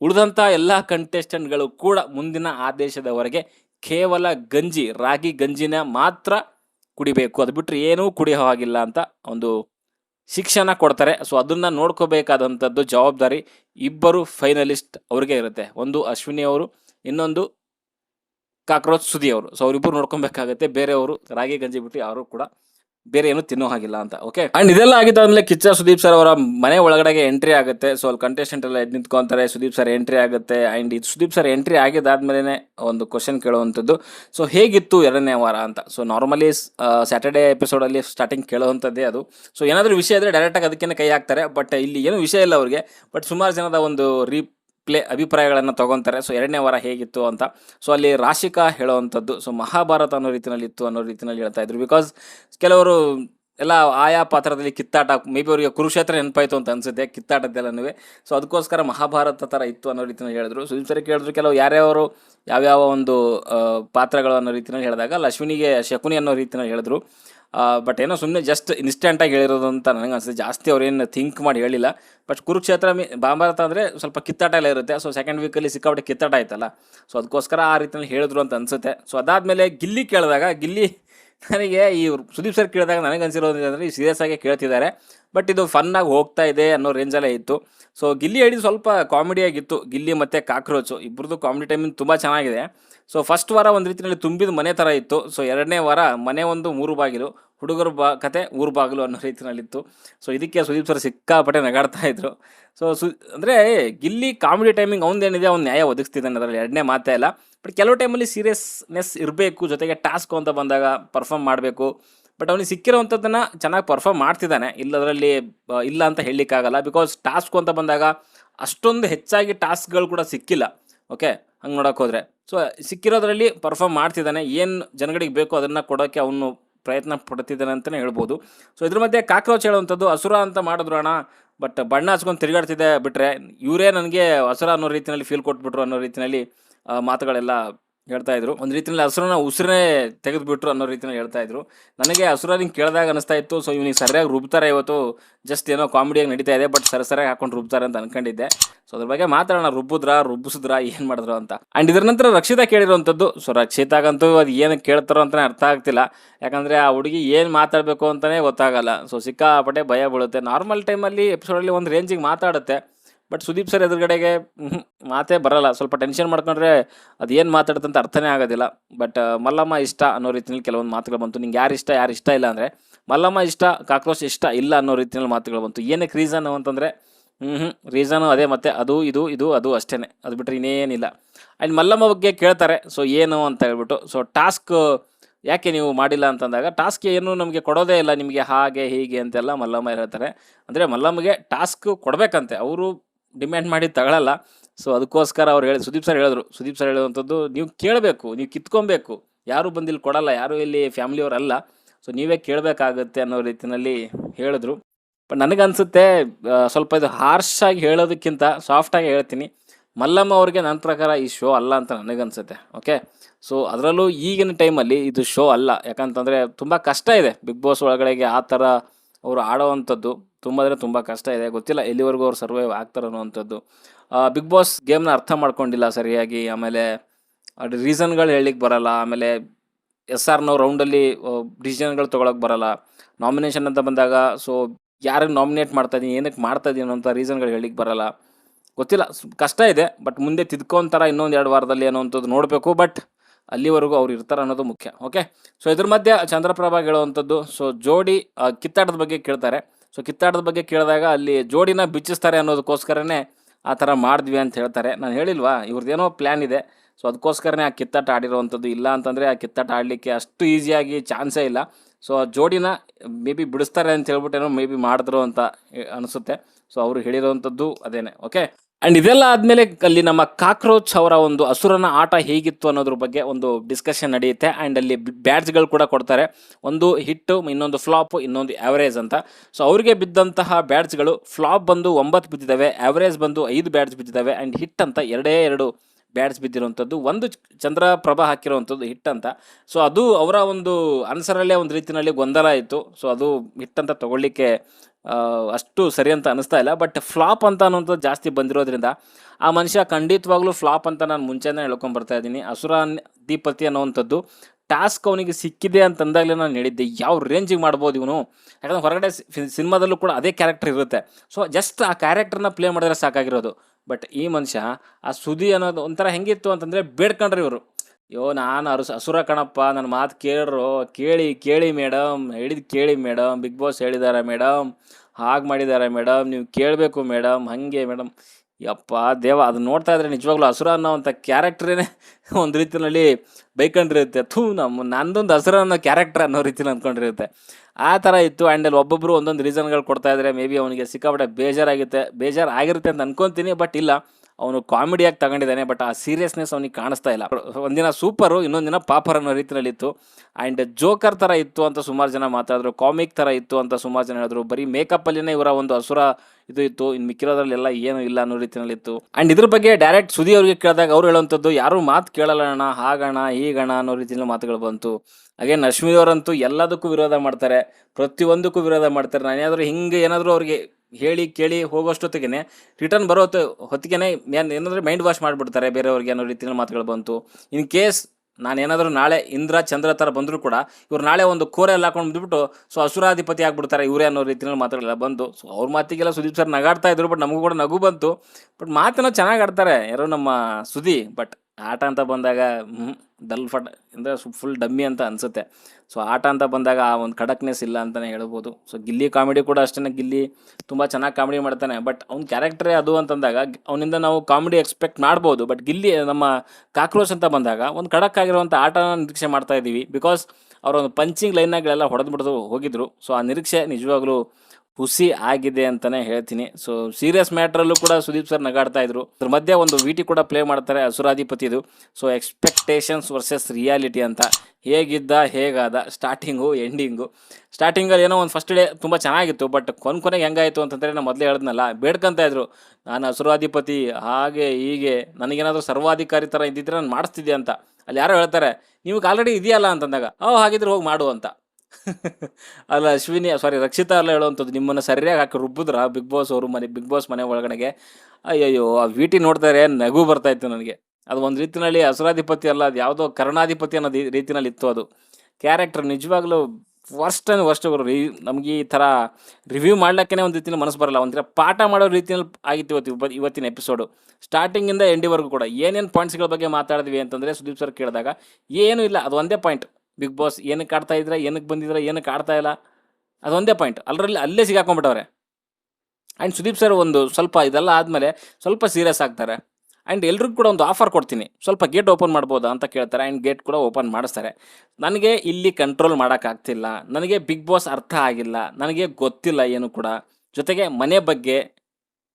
ಉಳಿದಂಥ ಎಲ್ಲ ಕಂಟೆಸ್ಟೆಂಟ್ಗಳು ಕೂಡ ಮುಂದಿನ ಆದೇಶದವರೆಗೆ ಕೇವಲ ಗಂಜಿ, ರಾಗಿ, ಗಂಜಿನ ಮಾತ್ರ ಕುಡಿಬೇಕು. ಅದು ಬಿಟ್ಟರೆ ಏನೂ ಕುಡಿಯೋ ಹಾಗಿಲ್ಲ ಅಂತ ಒಂದು ಶಿಕ್ಷಣ ಕೊಡ್ತಾರೆ. ಸೊ ಅದನ್ನು ನೋಡ್ಕೋಬೇಕಾದಂಥದ್ದು ಜವಾಬ್ದಾರಿ ಇಬ್ಬರು ಫೈನಲಿಸ್ಟ್ ಅವ್ರಿಗೆ ಇರುತ್ತೆ. ಒಂದು ಅಶ್ವಿನಿ ಅವರು, ಇನ್ನೊಂದು ಕಾಕ್ರೋಚ್ ಸುದಿ ಅವರು. ಸೊ ಅವರಿಬ್ಬರು ನೋಡ್ಕೊಬೇಕಾಗತ್ತೆ. ಬೇರೆಯವರು ರಾಗಿ ಗಂಜಿ ಬಿಟ್ಟು ಯಾರು ಕೂಡ ಬೇರೆ ಏನು ತಿನ್ನೋ ಹಾಗಿಲ್ಲ ಅಂತ ಓಕೆ ಅಂಡ್ ಇದೆಲ್ಲ ಆಗಿದ್ದಾದ್ಮೇಲೆ ಕಿಚ್ಚ ಸುದೀಪ್ ಸರ್ ಅವರ ಮನೆ ಒಳಗಡೆಗೆ ಎಂಟ್ರಿ ಆಗುತ್ತೆ. ಸೊ ಅಲ್ಲಿ ಕಂಟೆಸ್ಟೆಂಟ್ ಎಲ್ಲ ಎದ್ದು ನಿಂತ್ಕೊಂತಾರೆ. ಸುದೀಪ್ ಸರ್ ಎಂಟ್ರಿ ಆಗುತ್ತೆ. ಅಂಡ್ ಇದು ಸುದೀಪ್ ಸರ್ ಎಂಟ್ರಿ ಆಗಿದ್ದಾದ್ಮೇಲೆ ಒಂದು ಕ್ವಶನ್ ಕೇಳುವಂಥದ್ದು. ಸೊ ಹೇಗಿತ್ತು ಎರಡನೇ ವಾರ ಅಂತ? ಸೊ ನಾರ್ಮಲಿ ಸ್ಯಾಟರ್ಡೆ ಎಪಿಸೋಡಲ್ಲಿ ಸ್ಟಾರ್ಟಿಂಗ್ ಕೇಳುವಂಥದ್ದೇ ಅದು. ಸೊ ಏನಾದರೂ ವಿಷಯ ಇದ್ರೆ ಡೈರೆಕ್ಟಾಗಿ ಅದಕ್ಕೇನೆ ಕೈ ಹಾಕ್ತಾರೆ. ಬಟ್ ಇಲ್ಲಿ ಏನು ವಿಷಯ ಇಲ್ಲ ಅವರಿಗೆ. ಬಟ್ ಸುಮಾರು ಜನದ ಒಂದು ರೀ ಪ್ಲೇ ಅಭಿಪ್ರಾಯಗಳನ್ನು ತೊಗೊತಾರೆ. ಸೊ ಎರಡನೇ ವಾರ ಹೇಗಿತ್ತು ಅಂತ. ಸೊ ಅಲ್ಲಿ ರಾಶಿಕಾ ಹೇಳುವಂಥದ್ದು. ಸೊ ಮಹಾಭಾರತ ಅನ್ನೋ ರೀತಿಯಲ್ಲಿ ಇತ್ತು ಅನ್ನೋ ರೀತಿಯಲ್ಲಿ ಹೇಳ್ತಾ ಇದ್ರು. ಬಿಕಾಸ್ ಕೆಲವರು ಎಲ್ಲ ಆಯಾ ಪಾತ್ರದಲ್ಲಿ ಕಿತ್ತಾಟ ಮೇ ಬಿ ಅವರಿಗೆ ಕುರುಕ್ಷೇತ್ರ ನೆನಪಾಯ್ತು ಅಂತ ಅನಿಸುತ್ತೆ. ಕಿತ್ತಾಟದ್ದೆಲ್ಲನೂ ಸೊ ಅದಕ್ಕೋಸ್ಕರ ಮಹಾಭಾರತ ಥರ ಇತ್ತು ಅನ್ನೋ ರೀತಿಯಲ್ಲಿ ಹೇಳಿದ್ರು. ಸೊ ಸರಿ ಕೇಳಿದ್ರು ಕೆಲವು ಯಾರ್ಯಾವರು ಯಾವ್ಯಾವ ಒಂದು ಪಾತ್ರಗಳು ಅನ್ನೋ ರೀತಿಯಲ್ಲಿ ಹೇಳಿದಾಗ ಅಶ್ವಿನಿಗೆ ಶಕುನಿ ಅನ್ನೋ ರೀತಿಯಲ್ಲಿ ಹೇಳಿದ್ರು. ಬಟ್ ಏನೋ ಸುಮ್ಮನೆ ಜಸ್ಟ್ ಇನ್ಸ್ಟೆಂಟಾಗಿ ಹೇಳಿರೋದು ಅಂತ ನನಗೆ ಅನಿಸುತ್ತೆ. ಜಾಸ್ತಿ ಅವ್ರೇನು ಥಿಂಕ್ ಮಾಡಿ ಹೇಳಿಲ್ಲ. ಬಟ್ ಕುರುಕ್ಷೇತ್ರ ಮಿ ಮಹಾಭಾರತ ಅಂದರೆ ಸ್ವಲ್ಪ ಕಿತ್ತಾಟ ಎಲ್ಲ ಇರುತ್ತೆ. ಸೊ ಸೆಕೆಂಡ್ ವೀಕಲ್ಲಿ ಸಿಕ್ಕಾಪಟ್ಟೆ ಕಿತ್ತಾಟ ಆಯ್ತಲ್ಲ. ಸೊ ಅದಕ್ಕೋಸ್ಕರ ಆ ರೀತಿಯಲ್ಲಿ ಹೇಳಿದ್ರು ಅಂತ ಅನಿಸುತ್ತೆ. ಸೊ ಅದಾದಮೇಲೆ ಗಿಲ್ಲಿ ಕೇಳಿದಾಗ, ಗಿಲ್ಲಿ ನನಗೆ ಈ ಸುದೀಪ್ ಸರ್ ಕೇಳಿದಾಗ ನನಗೆ ಅನಿಸಿರೋದು ಅಂದರೆ ಸೀರಿಯಸ್ ಆಗಿ ಕೇಳ್ತಿದ್ದಾರೆ. ಬಟ್ ಇದು ಫನ್ನಾಗಿ ಹೋಗ್ತಾ ಇದೆ ಅನ್ನೋ ರೇಂಜಲ್ಲೇ ಇತ್ತು. ಸೊ ಗಿಲ್ಲಿ ಹೇಳಿದ್ದು ಸ್ವಲ್ಪ ಕಾಮಿಡಿಯಾಗಿತ್ತು ಗಿಲ್ಲಿ ಮತ್ತು ಕಾಕ್ರೋಚು ಇಬ್ಬರದ್ದು ಕಾಮಿಡಿ ಟೈಮಿಂಗ್ ತುಂಬ ಚೆನ್ನಾಗಿದೆ. ಸೊ ಫಸ್ಟ್ ವಾರ ಒಂದು ರೀತಿಯಲ್ಲಿ ತುಂಬಿದ ಮನೆ ಥರ ಇತ್ತು. ಸೊ ಎರಡನೇ ವಾರ ಮನೆ ಒಂದು ಮೂರು ಬಾಗಿಲು, ಹುಡುಗರು ಬಾ, ಕತೆ ಊರು ಬಾಗಿಲು ಅನ್ನೋ ರೀತಿಯಲ್ಲಿತ್ತು ಸೊ ಇದಕ್ಕೆ ಸುದೀಪ್ ಸರ್ ಸಿಕ್ಕಾಪಟ್ಟೆ ನಗಾಡ್ತಾ ಇದ್ರು. ಸೊ ಸು, ಅಂದರೆ ಗಿಲ್ಲಿ ಕಾಮಿಡಿ ಟೈಮಿಂಗ್ ಅವ್ನದೇನಿದೆ ಅವ್ನು ನ್ಯಾಯ ಒದಗಿಸ್ತಿದ್ದಾನೆ ಅದರಲ್ಲಿ ಎರಡನೇ ಮಾತೇ ಇಲ್ಲ ಬಟ್ ಕೆಲವು ಟೈಮಲ್ಲಿ ಸೀರಿಯಸ್ನೆಸ್ ಇರಬೇಕು, ಜೊತೆಗೆ ಟಾಸ್ಕ್ ಅಂತ ಬಂದಾಗ ಪರ್ಫಾರ್ಮ್ ಮಾಡಬೇಕು. ಬಟ್ ಅವನಿಗೆ ಸಿಕ್ಕಿರೋವಂಥದ್ದನ್ನು ಚೆನ್ನಾಗಿ ಪರ್ಫಾರ್ಮ್ ಮಾಡ್ತಿದ್ದಾನೆ. ಇಲ್ಲದರಲ್ಲಿ, ಇಲ್ಲ ಅಂತ ಹೇಳಲಿಕ್ಕಾಗಲ್ಲ. ಬಿಕಾಸ್ ಟಾಸ್ಕ್ ಅಂತ ಬಂದಾಗ ಅಷ್ಟೊಂದು ಹೆಚ್ಚಾಗಿ ಟಾಸ್ಕ್ಗಳು ಕೂಡ ಸಿಕ್ಕಿಲ್ಲ. ಓಕೆ, ಹಂಗೆ ನೋಡೋಕೆ ಹೋದರೆ. ಸೊ ಸಿಕ್ಕಿರೋದ್ರಲ್ಲಿ ಪರ್ಫಾರ್ಮ್ ಮಾಡ್ತಿದ್ದಾನೆ, ಏನು ಜನಗಳಿಗೆ ಬೇಕೋ ಅದನ್ನು ಕೊಡೋಕ್ಕೆ ಅವನು ಪ್ರಯತ್ನ ಪಡ್ತಿದ್ದಾನೆ ಅಂತಲೇ ಹೇಳ್ಬೋದು. ಸೊ ಇದ್ರ ಮಧ್ಯೆ ಕಾಕ್ರೋಚ್ ಹೇಳುವಂಥದ್ದು ಹಸುರ ಅಂತ ಮಾಡಿದ್ರು ಅಣ್ಣ ಬಟ್ ಬಣ್ಣ ಹಚ್ಕೊಂಡು ತಿರುಗಾಡ್ತಿದ್ದೆ ಬಿಟ್ಟರೆ ಇವರೇ ನನಗೆ ಹಸುರ ಅನ್ನೋ ರೀತಿಯಲ್ಲಿ ಫೀಲ್ ಕೊಟ್ಬಿಟ್ರು ಅನ್ನೋ ರೀತಿಯಲ್ಲಿ ಮಾತುಗಳೆಲ್ಲ ಹೇಳ್ತಾ ಇದ್ರು. ಒಂದು ರೀತಿಯಲ್ಲಿ ಹಸುರನ್ನ ಉಸಿರೇ ತೆಗೆದುಬಿಟ್ರು ಅನ್ನೋ ರೀತಿಯಲ್ಲಿ ಹೇಳ್ತಾ ಇದ್ರು. ನನಗೆ ಹಸುರ ಹಿಂಗೆ ಕೇಳಿದಾಗ ಅನಿಸ್ತಾ ಇತ್ತು. ಸೊ ಇವನಿಗೆ ಸರಿಯಾಗಿ ರುಬ್ತಾರೆ ಇವತ್ತು. ಜಸ್ಟ್ ಏನೋ ಕಾಮಿಡಿಯಾಗಿ ನಡೀತಾ ಇದೆ ಬಟ್ ಸರಿ ಸರಿಯಾಗಿ ಹಾಕೊಂಡು ರುಬ್ತಾರೆ ಅಂತ ಅನ್ಕೊಂಡಿದ್ದೆ. ಸೊ ಅದ್ರ ಬಗ್ಗೆ ಮಾತಾಡೋಣ. ರುಬ್ಬಿದ್ರ ರುಬ್ಬಿಸಿದ್ರ ಏನು ಮಾಡಿದ್ರು ಅಂತ. ಆ್ಯಂಡ್ ಇದ್ರ ನಂತರ ರಕ್ಷಿತಾ ಕೇಳಿರುವಂಥದ್ದು. ಸೊ ರಕ್ಷಿತಾಗಂತೂ ಅದು ಏನು ಕೇಳ್ತಾರೋ ಅಂತಲೇ ಅರ್ಥ ಆಗ್ತಿಲ್ಲ. ಯಾಕಂದರೆ ಆ ಹುಡುಗಿ ಏನು ಮಾತಾಡಬೇಕು ಅಂತಲೇ ಗೊತ್ತಾಗಲ್ಲ. ಸೊ ಸಿಕ್ಕಾಪಟ್ಟೆ ಭಯ ಬೀಳುತ್ತೆ. ನಾರ್ಮಲ್ ಟೈಮಲ್ಲಿ ಎಪಿಸೋಡಲ್ಲಿ ಒಂದು ರೇಂಜಿಗೆ ಮಾತಾಡುತ್ತೆ. ಬಟ್ ಸುದೀಪ್ ಸರ್ ಎದುರುಗಡೆಗೆ ಮಾತೇ ಬರಲ್ಲ. ಸ್ವಲ್ಪ ಟೆನ್ಷನ್ ಮಾಡ್ಕೊಂಡ್ರೆ ಅದೇನು ಏನು ಮಾತಾಡುತ್ತಂತ ಅರ್ಥನೇ ಆಗೋದಿಲ್ಲ. ಬಟ್ ಮಲ್ಲಮ್ಮ ಇಷ್ಟ ಅನ್ನೋ ರೀತಿಯಲ್ಲಿ ಕೆಲವೊಂದು ಮಾತುಗಳು ಬಂತು. ನಿಂಗೆ ಯಾರು ಇಷ್ಟ ಯಾರು ಇಷ್ಟ ಇಲ್ಲ ಅಂದರೆ, ಮಲ್ಲಮ್ಮ ಇಷ್ಟ, ಕಾಕ್ರೋಚ್ ಇಷ್ಟ ಇಲ್ಲ ಅನ್ನೋ ರೀತಿಯಲ್ಲಿ ಮಾತುಗಳು ಬಂತು. ಏನಕ್ಕೆ ರೀಸನ್ ಅಂತಂದರೆ ಹ್ಞೂ ಹ್ಞೂ ರೀಸನು ಅದೇ ಮತ್ತೆ ಅದು, ಇದು ಇದು, ಅದು ಅಷ್ಟೇ ಅದು ಬಿಟ್ಟರೆ ಇನ್ನೇನಿಲ್ಲ. ಆ್ಯಂಡ್ ಮಲ್ಲಮ್ಮ ಬಗ್ಗೆ ಕೇಳ್ತಾರೆ. ಸೊ ಏನು ಅಂತ ಹೇಳ್ಬಿಟ್ಟು. ಸೊ ಟಾಸ್ಕ್ ಯಾಕೆ ನೀವು ಮಾಡಿಲ್ಲ ಅಂತಂದಾಗ ಟಾಸ್ಕ್ ಏನು ನಮಗೆ ಕೊಡೋದೇ ಇಲ್ಲ. ನಿಮಗೆ ಹಾಗೆ ಹೀಗೆ ಅಂತೆಲ್ಲ ಮಲ್ಲಮ್ಮ ಹೇಳ್ತಾರೆ. ಅಂದರೆ ಮಲ್ಲಮ್ಮಗೆ ಟಾಸ್ಕ್ ಕೊಡಬೇಕಂತೆ. ಅವರು ಡಿಮ್ಯಾಂಡ್ ಮಾಡಿ ತಗೊಳ್ಳಲ್ಲ ಸೊ ಅದಕ್ಕೋಸ್ಕರ ಅವ್ರು ಹೇಳಿ, ಸುದೀಪ್ ಸರ್ ಹೇಳಿದ್ರು. ಸುದೀಪ್ ಸರ್ ಹೇಳುವಂಥದ್ದು, ನೀವು ಕೇಳಬೇಕು, ನೀವು ಕಿತ್ಕೊಬೇಕು. ಯಾರು ಬಂದಿಲ್ಲಿ, ಕೊಡಲ್ಲ, ಯಾರು ಇಲ್ಲಿ ಫ್ಯಾಮಿಲಿಯವರಲ್ಲ ಸೊ ನೀವೇ ಕೇಳಬೇಕಾಗುತ್ತೆ ಅನ್ನೋ ರೀತಿಯಲ್ಲಿ ಹೇಳಿದ್ರು. ಬಟ್ ನನಗನ್ಸುತ್ತೆ ಸ್ವಲ್ಪ ಇದು ಹಾರ್ಶ್ ಆಗಿ ಹೇಳೋದಕ್ಕಿಂತ ಸಾಫ್ಟಾಗಿ ಹೇಳ್ತೀನಿ. ಮಲ್ಲಮ್ಮ ಅವ್ರಿಗೆ ನನ್ನ ಪ್ರಕಾರ ಈ ಶೋ ಅಲ್ಲ ಅಂತ ನನಗನ್ಸುತ್ತೆ ಓಕೆ ಸೊ ಅದರಲ್ಲೂ ಈಗಿನ ಟೈಮಲ್ಲಿ ಇದು ಶೋ ಅಲ್ಲ. ಯಾಕಂತಂದರೆ, ತುಂಬ ಕಷ್ಟ ಇದೆ. ಬಿಗ್ ಬಾಸ್ ಒಳಗಡೆಗೆ ಆ ಥರ ಅವರು ಆಡೋವಂಥದ್ದು ತುಂಬ ಅಂದರೆ ತುಂಬ ಕಷ್ಟ ಇದೆ. ಗೊತ್ತಿಲ್ಲ ಎಲ್ಲಿವರೆಗೂ ಅವ್ರು ಸರ್ವೈವ್ ಆಗ್ತಾರೆ ಅನ್ನೋವಂಥದ್ದು. ಬಿಗ್ ಬಾಸ್ ಗೇಮ್ನ ಅರ್ಥ ಮಾಡ್ಕೊಂಡಿಲ್ಲ ಸರಿಯಾಗಿ. ಆಮೇಲೆ ರೀಸನ್ಗಳು ಹೇಳಲಿಕ್ಕೆ ಬರಲ್ಲ. ಆಮೇಲೆ ಎಸ್ ಆರ್ನೋ ರೌಂಡಲ್ಲಿ ಡಿಸಿಷನ್ಗಳು ತೊಗೊಳಕ್ಕೆ ಬರಲ್ಲ. ನಾಮಿನೇಷನ್ ಅಂತ ಬಂದಾಗ ಸೊ ಯಾರಿಗೆ ನಾಮಿನೇಟ್ ಮಾಡ್ತಾ ಇದೀನಿ ಏನಕ್ಕೆ ಮಾಡ್ತಾ ಇದೀನಿ ಅನ್ನೋಂಥ ರೀಸನ್ಗಳು ಹೇಳಿಕ್ಕೆ ಬರಲ್ಲ. ಗೊತ್ತಿಲ್ಲ, ಕಷ್ಟ ಇದೆ ಬಟ್ ಮುಂದೆ ತಿದ್ಕೊಂತಾರ ಇನ್ನೊಂದು ಎರಡು ವಾರದಲ್ಲಿ ಅನ್ನೋವಂಥದ್ದು ನೋಡಬೇಕು ಬಟ್ ಅಲ್ಲಿವರೆಗೂ ಅವ್ರು ಇರ್ತಾರೆ ಅನ್ನೋದು ಮುಖ್ಯ ಓಕೆ ಸೊ ಇದ್ರ ಮಧ್ಯೆ ಚಂದ್ರಪ್ರಭಾ ಹೇಳುವಂಥದ್ದು ಸೊ ಜೋಡಿ ಕಿತ್ತಾಟದ ಬಗ್ಗೆ ಕೇಳ್ತಾರೆ. ಸೊ ಕಿತ್ತಾಟದ ಬಗ್ಗೆ ಕೇಳಿದಾಗ ಅಲ್ಲಿ ಜೋಡಿನ ಬಿಚ್ಚಿಸ್ತಾರೆ ಅನ್ನೋದಕ್ಕೋಸ್ಕರನೇ ಆ ಥರ ಮಾಡಿದ್ವಿ ಅಂತ ಹೇಳ್ತಾರೆ. ನಾನು ಹೇಳಿಲ್ವಾ ಇವ್ರದ್ದೇನೋ ಪ್ಲ್ಯಾನ್ ಇದೆ. ಸೊ ಅದಕ್ಕೋಸ್ಕರನೇ ಆ ಕಿತ್ತಾಟ ಆಡಿರುವಂಥದ್ದು ಇಲ್ಲ ಅಂತಂದರೆ ಆ ಕಿತ್ತಾಟ ಆಡಲಿಕ್ಕೆ ಅಷ್ಟು ಈಸಿಯಾಗಿ ಚಾನ್ಸೇ ಇಲ್ಲ. ಸೊ ಆ ಜೋಡಿನ ಮೇ ಬಿ ಬಿಡಿಸ್ತಾರೆ ಅಂತ ಹೇಳ್ಬಿಟ್ಟೇನೋ ಮೇ ಬಿ ಮಾಡಿದ್ರು ಅಂತ ಅನಿಸುತ್ತೆ. ಸೊ ಅವರು ಹೇಳಿರೋವಂಥದ್ದು ಅದೇನೆ ಓಕೆ ಆ್ಯಂಡ್ ಇದೆಲ್ಲ ಆದಮೇಲೆ ಅಲ್ಲಿ ನಮ್ಮ ಕಾಕ್ರೋಚ್ ಅವರ ಒಂದು ಹಸುರನ ಆಟ ಹೇಗಿತ್ತು ಅನ್ನೋದ್ರ ಬಗ್ಗೆ ಒಂದು ಡಿಸ್ಕಷನ್ ನಡೆಯುತ್ತೆ. ಆ್ಯಂಡ್ ಅಲ್ಲಿ ಬ್ಯಾಡ್ಜ್ಗಳು ಕೂಡ ಕೊಡ್ತಾರೆ. ಒಂದು ಹಿಟ್ಟು ಇನ್ನೊಂದು ಫ್ಲಾಪ್ ಇನ್ನೊಂದು ಆವರೇಜ್ ಅಂತ. ಸೊ ಅವರಿಗೆ ಬಿದ್ದಂತಹ ಬ್ಯಾಟ್ಸ್ಗಳು ಫ್ಲಾಪ್ ಬಂದು ಒಂಬತ್ತು ಬಿದ್ದಿದ್ದಾವೆ ಆವರೇಜ್ ಬಂದು ಐದು ಬ್ಯಾಟ್ಸ್ ಬಿದ್ದಿದ್ದಾವೆ ಆ್ಯಂಡ್ ಹಿಟ್ ಅಂತ ಎರಡೇ ಎರಡು ಬ್ಯಾಟ್ಸ್ ಬಿದ್ದಿರುವಂಥದ್ದು, ಒಂದು ಚಂದ್ರಪ್ರಭ ಹಾಕಿರುವಂಥದ್ದು ಹಿಟ್ ಅಂತ. ಸೊ ಅದು ಅವರ ಒಂದು ಅನ್ಸರಲ್ಲೇ ಒಂದು ರೀತಿಯಲ್ಲಿ ಗೊಂದಲ ಇತ್ತು. ಸೊ ಅದು ಹಿಟ್ ಅಂತ ತಗೊಳ್ಳಿಕ್ಕೆ ಅಷ್ಟು ಸರಿ ಅಂತ ಅನಿಸ್ತಾ ಇಲ್ಲ ಬಟ್ ಫ್ಲಾಪ್ ಅಂತ ಅನ್ನೋಂಥದ್ದು ಜಾಸ್ತಿ ಬಂದಿರೋದ್ರಿಂದ ಆ ಮನುಷ್ಯ ಖಂಡಿತವಾಗ್ಲೂ ಫ್ಲಾಪ್ ಅಂತ ನಾನು ಮುಂಚೆನೇ ಹೇಳ್ಕೊಂಡು ಬರ್ತಾ ಇದ್ದೀನಿ. ಅಸುರ ದೀಪತಿ ಅನ್ನೋವಂಥದ್ದು ಟಾಸ್ಕ್ ಅವನಿಗೆ ಸಿಕ್ಕಿದೆ ಅಂತಂದಾಗಲೇ ನಾನು ಹೇಳಿದ್ದೆ. ಯಾವ ರೇಂಜಿಗೆ ಮಾಡ್ಬೋದು ಇವನು? ಯಾಕಂದ್ರೆ ಹೊರಗಡೆ ಸಿನಿಮಾದಲ್ಲೂ ಕೂಡ ಅದೇ ಕ್ಯಾರೆಕ್ಟರ್ ಇರುತ್ತೆ. ಸೊ ಜಸ್ಟ್ ಆ ಕ್ಯಾರೆಕ್ಟರ್ನ ಪ್ಲೇ ಮಾಡಿದ್ರೆ ಸಾಕಾಗಿರೋದು. ಬಟ್ ಈ ಮನುಷ್ಯ ಆ ಸುದಿ ಅನ್ನೋದು ಒಂಥರ ಹೆಂಗಿತ್ತು ಅಂತಂದರೆ ಬೇಡ್ಕೊಂಡ್ರಿ ಇವರು. ಅಯ್ಯೋ ನಾನು ಅರಸ ಹಸುರ ಕಣಪ್ಪ ನನ್ನ ಮಾತು ಕೇಳ್ರು, ಕೇಳಿ ಕೇಳಿ ಮೇಡಮ್ ಹೇಳಿದ್ದು ಕೇಳಿ ಮೇಡಮ್ ಬಿಗ್ ಬಾಸ್ ಹೇಳಿದ್ದಾರೆ ಮೇಡಮ್ ಹಾಗೆ ಮಾಡಿದ್ದಾರೆ ಮೇಡಮ್ ನೀವು ಕೇಳಬೇಕು ಮೇಡಮ್ ಹಾಗೆ ಮೇಡಮ್ ಯಪ್ಪ, ದೇವ, ಅದು ನೋಡ್ತಾ ಇದ್ರೆ ನಿಜವಾಗ್ಲೂ ಹಸುರ ಅನ್ನೋವಂಥ ಕ್ಯಾರೆಕ್ಟ್ರೇನೆ ಒಂದು ರೀತಿಯಲ್ಲಿ ಬೈಕೊಂಡಿರುತ್ತೆ. ಥೂ ನಮ್ಮ ನಂದೊಂದು ಹಸುರ ಅನ್ನೋ ಕ್ಯಾರೆಕ್ಟರ್ ಅನ್ನೋ ರೀತಿಯಲ್ಲಿ ಅಂದ್ಕೊಂಡಿರುತ್ತೆ. ಆ ಥರ ಇತ್ತು. ಆ್ಯಂಡ್ ಅಲ್ಲಿ ಒಬ್ಬೊಬ್ಬರು ಒಂದೊಂದು ರೀಸನ್ಗಳು ಕೊಡ್ತಾ ಇದ್ದಾರೆ ಮೇ ಬಿ ಅವನಿಗೆ ಸಿಕ್ಕಾಪಟ್ಟೆ ಬೇಜಾರಾಗುತ್ತೆ ಬೇಜಾರು ಆಗಿರುತ್ತೆ ಅಂತ ಅನ್ಕೊತೀನಿ, ಬಟ್ ಇಲ್ಲ. ಅವನು ಕಾಮಿಡಿಯಾಗಿ ತಗೊಂಡಿದ್ದಾನೆ ಬಟ್ ಆ ಸೀರಿಯಸ್ನೆಸ್ ಅವನಿಗೆ ಕಾಣಿಸ್ತಾ ಇಲ್ಲ. ಒಂದಿನ ಸೂಪರು ಇನ್ನೊಂದು ದಿನ ಪಾಪರ್ ಅನ್ನೋ ರೀತಿಯಲ್ಲಿ ಇತ್ತು ಆ್ಯಂಡ್ ಜೋಕರ್ ಥರ ಇತ್ತು ಅಂತ ಸುಮಾರು ಜನ ಮಾತಾಡಿದ್ರು ಕಾಮಿಕ್ ಥರ ಇತ್ತು ಅಂತ ಸುಮಾರು ಜನ ಹೇಳಿದ್ರು. ಬರೀ ಮೇಕಪ್ಪಲ್ಲಿನೇ ಇವರ ಒಂದು ಹಸುರ ಇದು ಇತ್ತು ಇನ್ನು ಮಿಕ್ಕಿರೋದ್ರಲ್ಲೆಲ್ಲ ಏನು ಇಲ್ಲ ಅನ್ನೋ ರೀತಿಯಲ್ಲಿ ಇತ್ತು ಆ್ಯಂಡ್ ಇದ್ರ ಬಗ್ಗೆ ಡೈರೆಕ್ಟ್ ಸುದಿ ಅವ್ರಿಗೆ ಕೇಳಿದಾಗ ಅವ್ರು ಹೇಳುವಂಥದ್ದು, ಯಾರು ಮಾತು ಕೇಳಲ್ಲ ಅಣ್ಣ ಹಾಗಣ ಹೀಗಣ ಅನ್ನೋ ರೀತಿಯಲ್ಲಿ ಮಾತುಗಳು ಬಂತು. ಹಾಗೆ ನಶ್ಮಿ ಅವರಂತೂ ಎಲ್ಲದಕ್ಕೂ ವಿರೋಧ ಮಾಡ್ತಾರೆ, ಪ್ರತಿಯೊಂದಕ್ಕೂ ವಿರೋಧ ಮಾಡ್ತಾರೆ. ನಾನು ಏನಾದರೂ ಹಿಂಗೆ ಏನಾದರೂ ಅವ್ರಿಗೆ ಹೇಳಿ ಕೇಳಿ ಹೋಗೋಷ್ಟೊತ್ತಿಗೆ ರಿಟರ್ನ್ ಬರೋ ಹೊತ್ತಿಗೆ ಏನಾದರೂ ಮೈಂಡ್ ವಾಶ್ ಮಾಡಿಬಿಡ್ತಾರೆ ಬೇರೆಯವ್ರಿಗೆ ಅನ್ನೋ ರೀತಿಯ ಮಾತುಗಳು ಬಂತು. ಇನ್ ಕೇಸ್ ನಾನು ಏನಾದರೂ ನಾಳೆ ಇಂದ್ರ, ಚಂದ್ರ ಥರ ಬಂದರೂ ಕೂಡ ಇವ್ರು ನಾಳೆ ಒಂದು ಕೋರೆ ಎಲ್ಲ ಹಾಕೊಂಡು ಬಂದ್ಬಿಟ್ಟು ಸೊ ಅಸುರಾಧಿಪತಿ ಆಗ್ಬಿಡ್ತಾರೆ ಇವರೇ ಅನ್ನೋ ರೀತಿಯಲ್ಲಿ ಮಾತುಗಳೆಲ್ಲ ಬಂದು. ಸೊ ಅವ್ರ ಮಾತಿಗೆಲ್ಲ ಸುದೀಪ್ ಸರ್ ನಗಾಡ್ತಾ ಇದ್ರು ಬಟ್ ನಮಗೂ ಕೂಡ ನಗು ಬಂತು. ಬಟ್ ಮಾತನ್ನ ಚೆನ್ನಾಗಿ ಆಡ್ತಾರೆ. ಯಾರೋ ನಮ್ಮ ಸುದಿ ಬಟ್ ಆಟ ಅಂತ ಬಂದಾಗ ಡಲ್ ಫಟ್ ಅಂದರೆ ಫುಲ್ ಡಮ್ಮಿ ಅಂತ ಅನಿಸುತ್ತೆ. ಸೊ ಆಟ ಅಂತ ಬಂದಾಗ ಆ ಒಂದು ಖಡಕ್ನೆಸ್ ಇಲ್ಲ ಅಂತಲೇ ಹೇಳ್ಬೋದು. ಸೊ ಗಿಲ್ಲಿ ಕಾಮಿಡಿ ಕೂಡ ಅಷ್ಟೇ ಗಿಲ್ಲಿ ತುಂಬ ಚೆನ್ನಾಗಿ ಕಾಮಿಡಿ ಮಾಡ್ತಾನೆ. ಬಟ್ ಅವ್ನ ಕ್ಯಾರೆಕ್ಟರೇ ಅದು ಅಂತಂದಾಗ ಅವನಿಂದ ನಾವು ಕಾಮಿಡಿ ಎಕ್ಸ್ಪೆಕ್ಟ್ ಮಾಡ್ಬೋದು. ಬಟ್ ಗಿಲ್ಲಿ, ನಮ್ಮ ಕಾಕ್ರೋಚ್ ಅಂತ ಬಂದಾಗ ಒಂದು ಖಡಕ್ ಆಗಿರುವಂಥ ಆಟನ ನಿರೀಕ್ಷೆ ಮಾಡ್ತಾ ಇದ್ದೀವಿ ಬಿಕಾಸ್ ಅವರೊಂದು ಪಂಚಿಂಗ್ ಲೈನಾಗಳೆಲ್ಲ ಹೊಡೆದ್ಬಿಡ್ದು ಹೋಗಿದ್ರು. ಸೊ ಆ ನಿರೀಕ್ಷೆ ನಿಜವಾಗ್ಲೂ ಹುಸಿ ಆಗಿದೆ ಅಂತಾನೆ ಹೇಳ್ತೀನಿ. ಸೊ ಸೀರಿಯಸ್ ಮ್ಯಾಟ್ರಲ್ಲೂ ಕೂಡ ಸುದೀಪ್ ಸರ್ ನಗಾಡ್ತಾ ಇದ್ರು. ಅದ್ರ ಮಧ್ಯೆ ಒಂದು ವಿಟಿ ಕೂಡ ಪ್ಲೇ ಮಾಡ್ತಾರೆ ಹಸುರಾಧಿಪತಿದು ಸೊ ಎಕ್ಸ್ಪೆಕ್ಟೇಷನ್ಸ್ ವರ್ಸಸ್ ರಿಯಾಲಿಟಿ ಅಂತ. ಹೇಗಿದ್ದ, ಹೇಗಾದ ಸ್ಟಾರ್ಟಿಂಗು ಎಂಡಿಂಗು ಸ್ಟಾರ್ಟಿಂಗಲ್ಲಿ ಏನೋ ಒಂದು ಫಸ್ಟ್ ಡೇ ತುಂಬ ಚೆನ್ನಾಗಿತ್ತು ಬಟ್ ಕೊನೆ ಕೊನೆಗೆ ಹೆಂಗಾಯಿತು ಅಂತಂದರೆ ನಾನು ಮೊದಲೇ ಹೇಳಿದ್ನಲ್ಲ, ಬೇಡ್ಕೊತಾ ಇದ್ರು. ನಾನು ಅಸುರಾಧಿಪತಿ, ಹಾಗೆ, ಹೀಗೆ, ನನಗೇನಾದರೂ ಸರ್ವಾಧಿಕಾರಿ ಥರ ಇದ್ದಿದ್ರೆ ನಾನು ಮಾಡಿಸ್ತಿದ್ದೆ ಅಂತ. ಅಲ್ಲಿ ಯಾರೋ ಹೇಳ್ತಾರೆ, ನಿಮಗೆ ಆಲ್ರೆಡಿ ಇದೆಯಲ್ಲ? ಅಂತಂದಾಗ ಓ ಹಾಗಿದ್ರೆ ಹೋಗಿ ಮಾಡು ಅಂತ. ಅಲ್ಲ, ಅಶ್ವಿನಿ ಸಾರಿ ರಕ್ಷಿತಾ ಅಲ್ಲ ಹೇಳುವಂಥದ್ದು ನಿಮ್ಮನ್ನು ಸರಿಯಾಗಿ ಹಾಕಿ ರುಬ್ಬಿದ್ರ? ಬಿಗ್ ಬಾಸ್ ಅವರು ಮನೆ ಬಿಗ್ ಬಾಸ್ ಮನೆ ಒಳಗಡೆಗೆ? ಅಯ್ಯಯ್ಯೋ, ಆ ವಿ ಟಿ ನೋಡ್ತಾರೆ ನಗು ಬರ್ತಾ ಇತ್ತು ನನಗೆ. ಅದು ಒಂದು ರೀತಿಯಲ್ಲಿ ಅಸುರಾಧಿಪತಿ ಅಲ್ಲ, ಅದು ಯಾವುದೋ ಕರುಣಾಧಿಪತಿ ಅನ್ನೋ ರೀತಿಯಲ್ಲಿ ಇತ್ತು ಅದು. ಕ್ಯಾರೆಕ್ಟರ್ ನಿಜವಾಗ್ಲೂ ವರ್ಸ್ಟ್ ಅಂಡ್ ವರ್ಸ್ಟ್ ರೀ ನಮಗೆ ಈ ಥರ ರಿವ್ಯೂ ಮಾಡ್ಲಿಕ್ಕೆ ಒಂದು ರೀತಿಯಲ್ಲಿ ಮನಸ್ಸು ಬರಲ್ಲ. ಒಂಥರ ಪಾಠ ಮಾಡೋ ರೀತಿಯಲ್ಲಿ ಆಗಿತ್ತು ಇವತ್ತು- ಇವತ್ತಿನ ಎಪಿಸೋಡು ಸ್ಟಾರ್ಟಿಂಗಿಂದ ಎಂಡಿವರೆಗೂ ಕೂಡ ಏನೇನು ಪಾಯಿಂಟ್ಸ್ಗಳ ಬಗ್ಗೆ ಮಾತಾಡಿದ್ವಿ ಅಂತಂದರೆ ಸುದೀಪ್ ಸರ್ ಕೇಳಿದಾಗ, ಏನೂ ಇಲ್ಲ, ಅದು ಒಂದೇ ಪಾಯಿಂಟ್ ಬಿಗ್ ಬಾಸ್ ಏನಕ್ಕೆ ಆಡ್ತಾ ಇದ್ರೆ, ಏನಕ್ಕೆ ಬಂದಿದ್ರೆ, ಏನಕ್ಕೆ ಆಡ್ತಾ ಇಲ್ಲ, ಅದೊಂದೇ ಪಾಯಿಂಟ್ ಅಲ್ಲರಲ್ಲಿ ಅಲ್ಲೇ ಸಿಗಾಕೊಂಡ್ಬಿಟ್ಟವ್ರೆ. ಆ್ಯಂಡ್ ಸುದೀಪ್ ಸರ್ ಒಂದು ಸ್ವಲ್ಪ ಇದೆಲ್ಲ ಆದಮೇಲೆ ಸ್ವಲ್ಪ ಸೀರಿಯಸ್ ಆಗ್ತಾರೆ. ಆ್ಯಂಡ್ ಎಲ್ರಿಗೂ ಕೂಡ ಒಂದು ಆಫರ್ ಕೊಡ್ತೀನಿ. ಸ್ವಲ್ಪ ಗೇಟ್ ಓಪನ್ ಮಾಡ್ಬೋದಾ ಅಂತ ಕೇಳ್ತಾರೆ. ಆ್ಯಂಡ್ ಗೇಟ್ ಕೂಡ ಓಪನ್ ಮಾಡಿಸ್ತಾರೆ. ನನಗೆ ಇಲ್ಲಿ ಕಂಟ್ರೋಲ್ ಮಾಡೋಕ್ಕಾಗ್ತಿಲ್ಲ. ನನಗೆ ಬಿಗ್ ಬಾಸ್ ಅರ್ಥ ಆಗಿಲ್ಲ. ನನಗೆ ಗೊತ್ತಿಲ್ಲ ಏನು ಕೂಡ. ಜೊತೆಗೆ ಮನೆ ಬಗ್ಗೆ,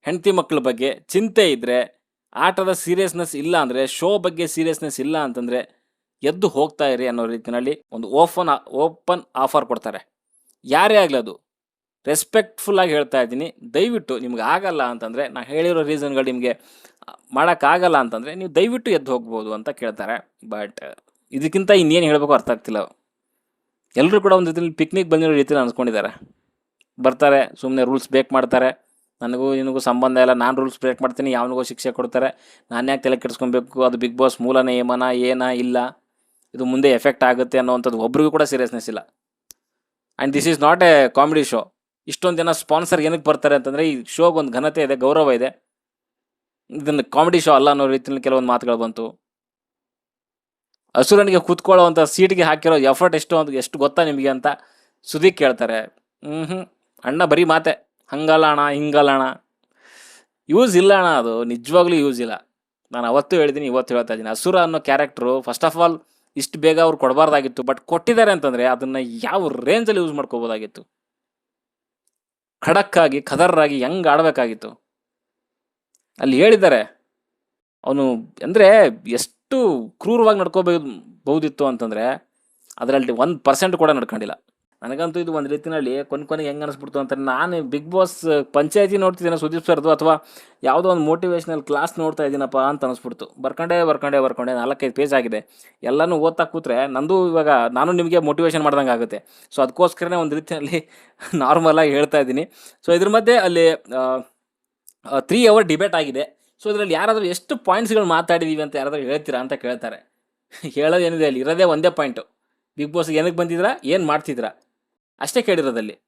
ಹೆಂಡತಿ ಮಕ್ಕಳ ಬಗ್ಗೆ ಚಿಂತೆ ಇದ್ದರೆ ಆಟದ ಸೀರಿಯಸ್ನೆಸ್ ಇಲ್ಲ ಅಂದರೆ ಶೋ ಬಗ್ಗೆ ಸೀರಿಯಸ್ನೆಸ್ ಇಲ್ಲ ಅಂತಂದರೆ ಎದ್ದು ಹೋಗ್ತಾ ಇರಿ ಅನ್ನೋ ರೀತಿಯಲ್ಲಿ ಒಂದು ಓಪನ್ ಓಪನ್ ಆಫರ್ ಕೊಡ್ತಾರೆ. ಯಾರೇ ಆಗಲಿ ಅದು ರೆಸ್ಪೆಕ್ಟ್ಫುಲ್ಲಾಗಿ ಹೇಳ್ತಾ ಇದ್ದೀನಿ. ದಯವಿಟ್ಟು ನಿಮ್ಗೆ ಆಗಲ್ಲ ಅಂತಂದರೆ ನಾನು ಹೇಳಿರೋ ರೀಸನ್ಗಳು ನಿಮಗೆ ಮಾಡೋಕ್ಕಾಗಲ್ಲ ಅಂತಂದರೆ ನೀವು ದಯವಿಟ್ಟು ಎದ್ದು ಹೋಗ್ಬೋದು ಅಂತ ಕೇಳ್ತಾರೆ. ಬಟ್ ಇದಕ್ಕಿಂತ ಇನ್ನೇನು ಹೇಳಬೇಕು ಅರ್ಥ ಆಗ್ತಿಲ್ಲ. ಎಲ್ಲರೂ ಕೂಡ ಒಂದು ರೀತಿಯಲ್ಲಿ ಪಿಕ್ನಿಕ್ ಬಂದಿರೋ ರೀತಿಯಲ್ಲಿ ಅನ್ಸ್ಕೊಂಡಿದ್ದಾರೆ. ಬರ್ತಾರೆ ಸುಮ್ಮನೆ ರೂಲ್ಸ್ ಬ್ರೇಕ್ ಮಾಡ್ತಾರೆ. ನನಗೂ ನಿನಗೂ ಸಂಬಂಧ ಇಲ್ಲ, ನಾನು ರೂಲ್ಸ್ ಬ್ರೇಕ್ ಮಾಡ್ತೀನಿ, ಯಾವನಿಗೂ ಶಿಕ್ಷೆ ಕೊಡ್ತಾರೆ. ನಾನು ಯಾಕೆ ತಲೆ ಕೆಡಿಸ್ಕೊಬೇಕು? ಅದು ಬಿಗ್ ಬಾಸ್ ಮೂಲ ನಿಯಮನ ಏನ, ಇಲ್ಲ. ಇದು ಮುಂದೆ ಎಫೆಕ್ಟ್ ಆಗುತ್ತೆ ಅನ್ನೋವಂಥದ್ದು ಒಬ್ರಿಗೂ ಕೂಡ ಸೀರಿಯಸ್ನೆಸ್ ಇಲ್ಲ. And this is not a comedy show ಇಷ್ಟೊಂದು ಜನ ಸ್ಪಾನ್ಸರ್ ಏನಕ್ಕೆ ಬರ್ತಾರೆ ಅಂತಂದರೆ ಈ ಶೋಗೆ ಒಂದು ಘನತೆ ಇದೆ, ಗೌರವ ಇದೆ. ಇದನ್ನು ಕಾಮಿಡಿ ಶೋ ಅಲ್ಲ ಅನ್ನೋ ರೀತಿಯಲ್ಲಿ ಕೆಲವೊಂದು ಮಾತುಗಳು ಬಂತು. ಹಸುರನಿಗೆ ಕೂತ್ಕೊಳ್ಳೋವಂಥ ಸೀಟ್ಗೆ ಹಾಕಿರೋ ಎಫರ್ಟ್ ಎಷ್ಟು ಅಂತ ಎಷ್ಟು ಗೊತ್ತಾ ನಿಮಗೆ ಅಂತ ಸುದೀಕ್ ಕೇಳ್ತಾರೆ. ಹ್ಞೂ ಹ್ಞೂ ಅಣ್ಣ ಬರೀ ಮಾತೆ. ಹಂಗಲ್ಲ ಅಣ್ಣ, ಹಿಂಗಲ್ಲ ಅಣ್ಣ. ಯೂಸ್ ಇಲ್ಲ ಅಣ್ಣ ಅದು. ನಿಜವಾಗ್ಲೂ ಯೂಸ್ ಇಲ್ಲ. ನಾನು ಅವತ್ತು ಹೇಳಿದ್ದೀನಿ ಇವತ್ತು ಹೇಳ್ತಾ ಇದ್ದೀನಿ. ಅಸುರ ಅನ್ನೋ ಕ್ಯಾರೆಕ್ಟ್ರು ಫಸ್ಟ್ ಆಫ್ ಆಲ್ ಇಷ್ಟು ಬೇಗ ಅವ್ರು ಕೊಡಬಾರ್ದಾಗಿತ್ತು ಬಟ್ ಕೊಟ್ಟಿದ್ದಾರೆ ಅಂತಂದರೆ ಅದನ್ನು ಯಾವ ರೇಂಜಲ್ಲಿ ಯೂಸ್ ಮಾಡ್ಕೋಬೋದಾಗಿತ್ತು? ಖಡಕ್ಕಾಗಿ ಖದರ್ರಾಗಿ ಹೆಂಗೆ ಆಡಬೇಕಾಗಿತ್ತು? ಅಲ್ಲಿ ಹೇಳಿದ್ದಾರೆ. ಅವನು ಅಂದರೆ ಎಷ್ಟು ಕ್ರೂರವಾಗಿ ನಡ್ಕೋಬೇಕು ಬಹುದಿತ್ತು ಅಂತಂದರೆ, ಅದರಲ್ಲಿ ಒಂದು ಪರ್ಸೆಂಟ್ ಕೂಡ ನಡ್ಕೊಂಡಿಲ್ಲ. ನನಗಂತೂ ಇದು ಒಂದು ರೀತಿಯಲ್ಲಿ ಕೊನೆ ಕೊನೆಗೆ ಹೆಂಗೆ ಅನಿಸ್ಬಿಡ್ತು ಅಂತ ನಾನು ಬಿಗ್ ಬಾಸ್ ಪಂಚಾಯತಿ ನೋಡ್ತಿದ್ದೀನಿ ಸುದೀಪ್ ಸರ್ದು ಅಥವಾ ಯಾವುದೋ ಒಂದು ಮೋಟಿವೇಶ್ನಲ್ ಕ್ಲಾಸ್ ನೋಡ್ತಾ ಇದ್ದೀನಪ್ಪ ಅಂತ ಅನಿಸ್ಬಿಡ್ತು. ಬರ್ಕೊಂಡೇ ಬರ್ಕೊಂಡೇ ಬರ್ಕೊಂಡೆ ನಾಲ್ಕೈದು ಪೇಜ್ ಆಗಿದೆ. ಎಲ್ಲನೂ ಓದ್ತಾ ಕೂತ್ರೆ ನಂದು ಇವಾಗ ನಾನು ನಿಮಗೆ ಮೋಟಿವೇಶನ್ ಮಾಡ್ದಂಗೆ ಆಗುತ್ತೆ. ಸೊ ಅದಕ್ಕೋಸ್ಕರನೇ ಒಂದು ರೀತಿಯಲ್ಲಿ ನಾರ್ಮಲಾಗಿ ಹೇಳ್ತಾ ಇದ್ದೀನಿ. ಸೊ ಇದ್ರ ಮಧ್ಯೆ ಅಲ್ಲಿ ತ್ರೀ ಅವರ್ ಡಿಬೇಟ್ ಆಗಿದೆ. ಸೊ ಇದರಲ್ಲಿ ಯಾರಾದರೂ ಎಷ್ಟು ಪಾಯಿಂಟ್ಸ್ಗಳು ಮಾತಾಡಿದೀವಿ ಅಂತ ಯಾರಾದರೂ ಹೇಳ್ತೀರಾ ಅಂತ ಕೇಳ್ತಾರೆ. ಹೇಳೋದೇನಿದೆ ಅಲ್ಲಿ? ಇರೋದೇ ಒಂದೇ ಪಾಯಿಂಟು ಬಿಗ್ ಬಾಸ್ಗೆ ಏನಕ್ಕೆ ಬಂದಿದ್ರಾ ಏನು ಮಾಡ್ತಿದ್ರಾ ಅಷ್ಟೇ ಕೇಳಿರೋದಲ್ಲಿ.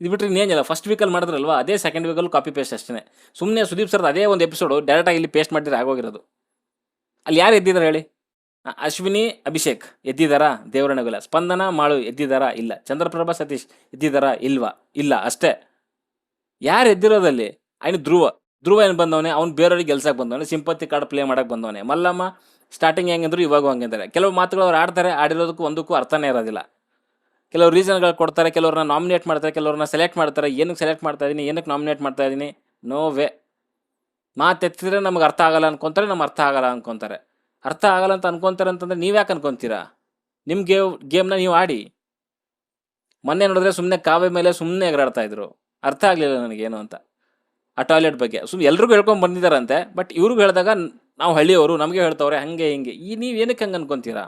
ಇದು ಬಿಟ್ಟರೆ ಇನ್ನೇನಿಲ್ಲ ಫಸ್ಟ್ ವೀಕಲ್ಲಿ ಮಾಡಿದ್ರಲ್ವಾ, ಅದೇ ಸೆಕೆಂಡ್ ವೀಕಲ್ಲಿ ಕಾಪಿ ಪೇಸ್ಟ್ ಅಷ್ಟೇ ಸುಮ್ಮನೆ ಸುದೀಪ್ ಸರ್ದು ಅದೇ ಒಂದು ಎಪಿಸೋಡು ಡೈರೆಕ್ಟಾಗಿ ಇಲ್ಲಿ ಪೇಸ್ಟ್ ಮಾಡಿದ್ರೆ ಆಗೋಗಿರೋದು. ಅಲ್ಲಿ ಯಾರು ಎದ್ದಿದ್ದಾರೆ ಹೇಳಿ? ಅಶ್ವಿನಿ, ಅಭಿಷೇಕ್ ಎದ್ದಿದ್ದಾರಾ ದೇವರಣಗುಲ ಸ್ಪಂದನ, ಮಾಳು ಎದ್ದಿದ್ದಾರಾ ಇಲ್ಲ. ಚಂದ್ರಪ್ರಭಾ ಸತೀಶ್ ಎದ್ದಿದ್ದಾರಾ ಇಲ್ವಾ? ಇಲ್ಲ, ಅಷ್ಟೇ. ಯಾರು ಎದ್ದಿರೋದಲ್ಲಿ? ಅವನು ಧ್ರುವ. ಧ್ರುವ ಏನು ಬಂದವನೇ? ಅವ್ನು ಬೇರೆಯವ್ರಿಗೆ ಗೆಲ್ಸಕ್ಕೆ ಬಂದವನೆ. ಸಿಂಪತಿ ಕಾರ್ಡ್ ಪ್ಲೇ ಮಾಡಕ್ಕೆ ಬಂದವನೇ. ಮಲ್ಲಮ್ಮ ಸ್ಟಾರ್ಟಿಂಗ್ ಹೆಂಗಂದ್ರು ಇವಾಗ ಹಂಗಿದ್ದಾರೆ ಕೆಲವು ಮಾತುಗಳು ಅವ್ರು ಆಡ್ತಾರೆ. ಆಡಿರೋದಕ್ಕೂ ಒಂದಕ್ಕೂ ಅರ್ಥನೇ ಇರೋದಿಲ್ಲ. ಕೆಲವು ರೀಸನ್ಗಳು ಕೊಡ್ತಾರೆ, ಕೆಲವ್ರನ್ನ ನಾಮಿನೇಟ್ ಮಾಡ್ತಾರೆ, ಕೆಲವ್ರನ್ನ ಸೆಲೆಕ್ಟ್ ಮಾಡ್ತಾರೆ. ಏನಕ್ಕೆ ಸೆಲೆಕ್ಟ್ ಮಾಡ್ತಾ ಇದ್ದೀನಿ ಏನಕ್ಕೆ ನಾಮಿನೇಟ್ ಮಾಡ್ತಾ ಇದ್ದೀನಿ ನೋ ವೇ ಮಾತೆತ್ತಿದ್ರೆ ನಮ್ಗೆ ಅರ್ಥ ಆಗಲ್ಲ ಅನ್ಕೊಂತಾರೆ, ನಮ್ಗೆ ಅರ್ಥ ಆಗಲ್ಲ ಅನ್ಕೊಂತಾರೆ. ಅರ್ಥ ಆಗಲ್ಲ ಅಂತ ಅನ್ಕೊಂತಾರೆ ಅಂತಂದ್ರೆ ನೀವು ಯಾಕೆ ಅನ್ಕೊಂತೀರಾ? ನಿಮ್ಮ ಗೇವ್, ಗೇಮ್ನ ನೀವು ಆಡಿ. ಮೊನ್ನೆ ನೋಡಿದ್ರೆ ಸುಮ್ಮನೆ ಕಾವ್ಯ ಮೇಲೆ ಸುಮ್ಮನೆ ಎಗರಾಡ್ತಾ ಇದ್ರು. ಅರ್ಥ ಆಗಲಿಲ್ಲ ನನಗೇನು ಅಂತ. ಆ ಟಾಯ್ಲೆಟ್ ಬಗ್ಗೆ. ಸುಮ್ಮನೆ ಎಲ್ರಿಗೂ ಹೇಳ್ಕೊಂಡು ಬಂದಿದ್ದಾರಂತೆ ಬಟ್ ಇವ್ರಿಗೂ ಹೇಳಿದಾಗ ನಾವು ಹಳ್ಳಿಯವರು ನಮಗೆ ಹೇಳ್ತವ್ರೆ, ಹಂಗೆ ಹಿಂಗೆ. ಈ ನೀವು ಏನಕ್ಕೆ ಹಂಗೆ ಅನ್ಕೊಂತೀರಾ?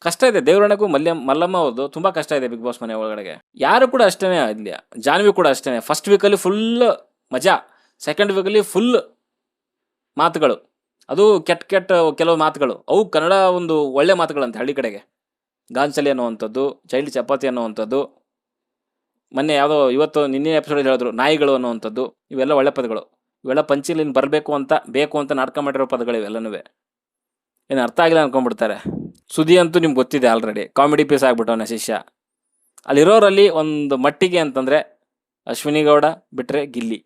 ಕಷ್ಟ ಇದೆ. ದೇವರಣಗೂ ಮಲ್ಯ, ಮಲ್ಲಮ್ಮ ಅವ್ರದ್ದು ತುಂಬ ಕಷ್ಟ ಇದೆ ಬಿಗ್ ಬಾಸ್ ಮನೆ ಒಳಗಡೆಗೆ. ಯಾರು ಕೂಡ ಅಷ್ಟೇ ಇಲ್ಲಿ ಜಾನ್ವಿ ಕೂಡ ಅಷ್ಟೇ ಫಸ್ಟ್ ವೀಕಲ್ಲಿ ಫುಲ್ ಮಜಾ. ಸೆಕೆಂಡ್ ವೀಕಲ್ಲಿ ಫುಲ್ ಮಾತುಗಳು. ಅದು ಕೆಟ್ಟ ಕೆಟ್ಟ ಕೆಲವು ಮಾತುಗಳು. ಅವು ಕನ್ನಡ ಒಂದು ಒಳ್ಳೆ ಮಾತುಗಳಂತೆ ಹಳ್ಳಿ ಕಡೆಗೆ. ಗಾಂಚಲಿ ಅನ್ನುವಂಥದ್ದು, ಚೈಲ್ಡ್ ಚಪಾತಿ ಅನ್ನುವಂಥದ್ದು, ಮೊನ್ನೆ ಯಾವುದೋ ಇವತ್ತು ನಿನ್ನೆ ಎಪಿಸೋಡ್ ಹೇಳಿದ್ರು, ನಾಯಿಗಳು ಅನ್ನುವಂಥದ್ದು, ಇವೆಲ್ಲ ಒಳ್ಳೆ ಪದಗಳು. ಇವೆಲ್ಲ ಪಂಚಿಲಿನ್ ಬರಬೇಕು ಅಂತ, ಬೇಕು ಅಂತ ನಾಟಕ ಮಾಡಿರೋ ಪದಗಳು ಇವೆಲ್ಲನೂ ಏನು ಅರ್ಥ ಆಗಿಲ್ಲ ಅನ್ಕೊಂಡ್ಬಿಡ್ತಾರೆ. ಸುದಿ ಅಂತೂ ನಿಮ್ಗೆ ಗೊತ್ತಿದೆ ಆಲ್ರೆಡಿ ಕಾಮಿಡಿ ಪೀಸ್ ಆಗಿಬಿಟ್ಟವನ ಶಿಷ್ಯ. ಅಲ್ಲಿರೋರಲ್ಲಿ ಒಂದು ಮಟ್ಟಿಗೆ ಅಂತಂದರೆ ಅಶ್ವಿನಿ ಗೌಡ ಬಿಟ್ಟರೆ ಗಿಲ್ಲಿ.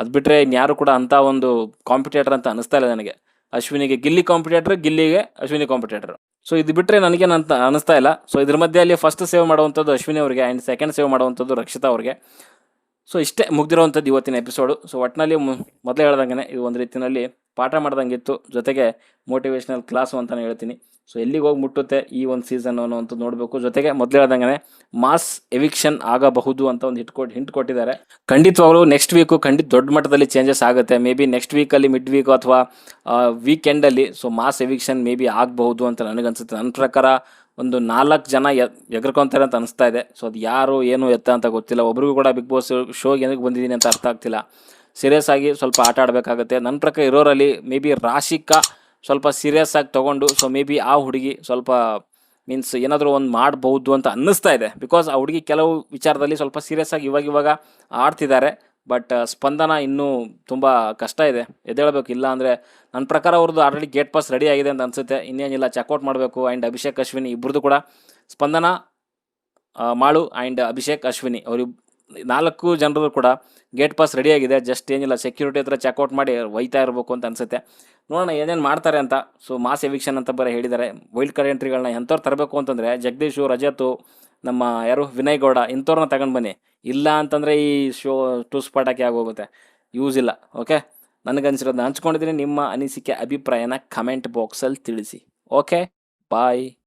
ಅದು ಬಿಟ್ಟರೆ ಇನ್ಯಾರು ಕೂಡ ಅಂಥ ಒಂದು ಕಾಂಪಿಟೇಟರ್ ಅಂತ ಅನಿಸ್ತಾ ಇಲ್ಲ ನನಗೆ. ಅಶ್ವಿನಿಗೆ ಗಿಲ್ಲಿ ಕಾಂಪಿಟೇಟರ್ ಗಿಲ್ಲಿಗೆ ಅಶ್ವಿನಿ ಕಾಂಪಿಟೇಟರ್ ಸೊ ಇದು ಬಿಟ್ಟರೆ ಅಂತ ಅನಿಸ್ತಾ ಇಲ್ಲ. ಸೊ ಇದ್ರ ಮಧ್ಯೆ ಅಲ್ಲಿ ಫಸ್ಟ್ ಸೇವ್ ಮಾಡುವಂಥದ್ದು ಅಶ್ವಿನಿ ಅವರಿಗೆ ಆ್ಯಂಡ್ ಸೆಕೆಂಡ್ ಸೇವ್ ಮಾಡುವಂಥದ್ದು ರಕ್ಷಿತಾ ಅವ್ರಿಗೆ. ಸೊ ಇಷ್ಟೇ ಮುಗ್ದಿರೋವಂಥದ್ದು ಇವತ್ತಿನ ಎಪಿಸೋಡು ಸೊ ಒಟ್ಟಿನಲ್ಲಿ ಮೊದಲೇ ಹೇಳ್ದಂಗೆ ಇದು ಒಂದು ರೀತಿಯಲ್ಲಿ ಪಾಠ ಮಾಡ್ದಂಗಿತ್ತು. ಜೊತೆಗೆ ಮೋಟಿವೇಶ್ನಲ್ ಕ್ಲಾಸು ಅಂತಲೇ ಹೇಳ್ತೀನಿ. ಸೊ ಎಲ್ಲಿಗೆ ಹೋಗಿ ಮುಟ್ಟುತ್ತೆ ಈ ಒಂದು ಸೀಸನ್ ಅನ್ನೋವಂಥದ್ದು ನೋಡಬೇಕು. ಜೊತೆಗೆ ಮೊದಲೇ ಹೇಳ್ದಂಗೆ ಮಾಸ್ ಎವಿಕ್ಷನ್ ಆಗಬಹುದು ಅಂತ ಒಂದು ಹಿಟ್ ಕೊಟ್ಟು ಹಿಂಟ್ ಕೊಟ್ಟಿದ್ದಾರೆ. ಖಂಡಿತವಾಗ್ಲೂ ನೆಕ್ಸ್ಟ್ ವೀಕು ಖಂಡಿತ ದೊಡ್ಡ ಮಟ್ಟದಲ್ಲಿ ಚೇಂಜಸ್ ಆಗುತ್ತೆ. ಮೇ ಬಿ ನೆಕ್ಸ್ಟ್ ವೀಕಲ್ಲಿ ಮಿಡ್ ವೀಕ್ ಅಥವಾ ವೀಕೆಂಡಲ್ಲಿ so mass eviction may be ಆಗಬಹುದು ಅಂತ ನನಗನ್ಸುತ್ತೆ. ನನ್ನ ಪ್ರಕಾರ ಒಂದು ನಾಲ್ಕು ಜನ ಎಗರ್ಕೊತಾರೆ ಅಂತ ಅನಿಸ್ತಾ ಇದೆ. ಸೊ ಅದು ಯಾರು, ಏನು ಎತ್ತ ಅಂತ ಗೊತ್ತಿಲ್ಲ. ಒಬ್ರಿಗೂ ಕೂಡ ಬಿಗ್ ಬಾಸ್ ಶೋಗೆ ಏನಕ್ಕೆ ಬಂದಿದ್ದೀನಿ ಅಂತ ಅರ್ಥ ಆಗ್ತಿಲ್ಲ. ಸೀರಿಯಸ್ ಆಗಿ ಸ್ವಲ್ಪ ಆಟ ಆಡಬೇಕಾಗುತ್ತೆ. ನನ್ನ ಪ್ರಕಾರ ಇರೋರಲ್ಲಿ ಮೇ ಬಿ ರಾಶಿಕಾ ಸ್ವಲ್ಪ ಸೀರಿಯಸ್ ಆಗಿ ತೊಗೊಂಡು ಸೊ ಮೇ ಬಿ ಆ ಹುಡುಗಿ ಸ್ವಲ್ಪ ಮೀನ್ಸ್ ಏನಾದರೂ ಒಂದು ಮಾಡಬಹುದು ಅಂತ ಅನ್ನಿಸ್ತಾ ಇದೆ. ಬಿಕಾಸ್ ಆ ಹುಡುಗಿ ಕೆಲವು ವಿಚಾರದಲ್ಲಿ ಸ್ವಲ್ಪ ಸೀರಿಯಸ್ ಆಗಿ ಇವಾಗ ಇವಾಗ ಆಡ್ತಿದ್ದಾರೆ. ಬಟ್ ಸ್ಪಂದನ ಇನ್ನೂ ತುಂಬ ಕಷ್ಟ ಇದೆ. ಎದ್ದೇಳಬೇಕು, ಇಲ್ಲ ಅಂದರೆ ನನ್ನ ಪ್ರಕಾರ ಅವ್ರದ್ದು ಆಲ್ರೆಡಿ ಗೇಟ್ ಪಾಸ್ ರೆಡಿ ಆಗಿದೆ ಅಂತ ಅನಿಸುತ್ತೆ. ಇನ್ನೇನಿಲ್ಲ ಚೆಕ್ಔಟ್ ಮಾಡಬೇಕು. ಆ್ಯಂಡ್ ಅಭಿಷೇಕ್ ಅಶ್ವಿನಿ ಇಬ್ಬರದ್ದು ಕೂಡ ಸ್ಪಂದನ ಮಾಳು ಆ್ಯಂಡ್ ಅಭಿಷೇಕ್ ಅಶ್ವಿನಿ ಅವರು ನಾಲ್ಕು ಜನರು ಕೂಡ ಗೇಟ್ ಪಾಸ್ ಆಗಿದೆ. ಜಸ್ಟ್ ಏನಿಲ್ಲ ಸೆಕ್ಯೂರಿಟಿ ಹತ್ರ ಚೆಕ್ಔಟ್ ಮಾಡಿ ಒಯ್ತಾ ಇರಬೇಕು ಅಂತ ಅನಿಸುತ್ತೆ. ನೋಡೋಣ ಏನೇನು ಮಾಡ್ತಾರೆ ಅಂತ. ಸೊ ಮಾಸ್ ಎವಿಕ್ಷನ್ ಅಂತ ಬರೀ ಹೇಳಿದ್ದಾರೆ. ವೈಲ್ಡ್ ಕಾರ್ಡ್ ಎಂಟ್ರಿಗಳನ್ನ ಎಂಥವ್ರು ತರಬೇಕು ಅಂತಂದರೆ ಜಗದೀಶು ರಜತು ನಮ್ಮ ಯಾರು? ವಿನಯ್ ಗೌಡ, ಇಂಥವ್ರನ್ನ ತಗೊಂಡು ಬನ್ನಿ. ಇಲ್ಲ ಅಂತಂದರೆ ಈ ಶೋ, ಟೂಸ್ ಸ್ಪಾಟಾಕಿ ಆಗೋಗುತ್ತೆ. ಯೂಸ್ ಇಲ್ಲ ಓಕೆ ನನಗನ್ಸಿರೋದನ್ನ ಹಂಚ್ಕೊಂಡಿದ್ದೀನಿ. ನಿಮ್ಮ ಅನಿಸಿಕೆ, ಅಭಿಪ್ರಾಯನ ಕಮೆಂಟ್ ಬಾಕ್ಸಲ್ಲಿ ತಿಳಿಸಿ ಓಕೆ ಬಾಯ್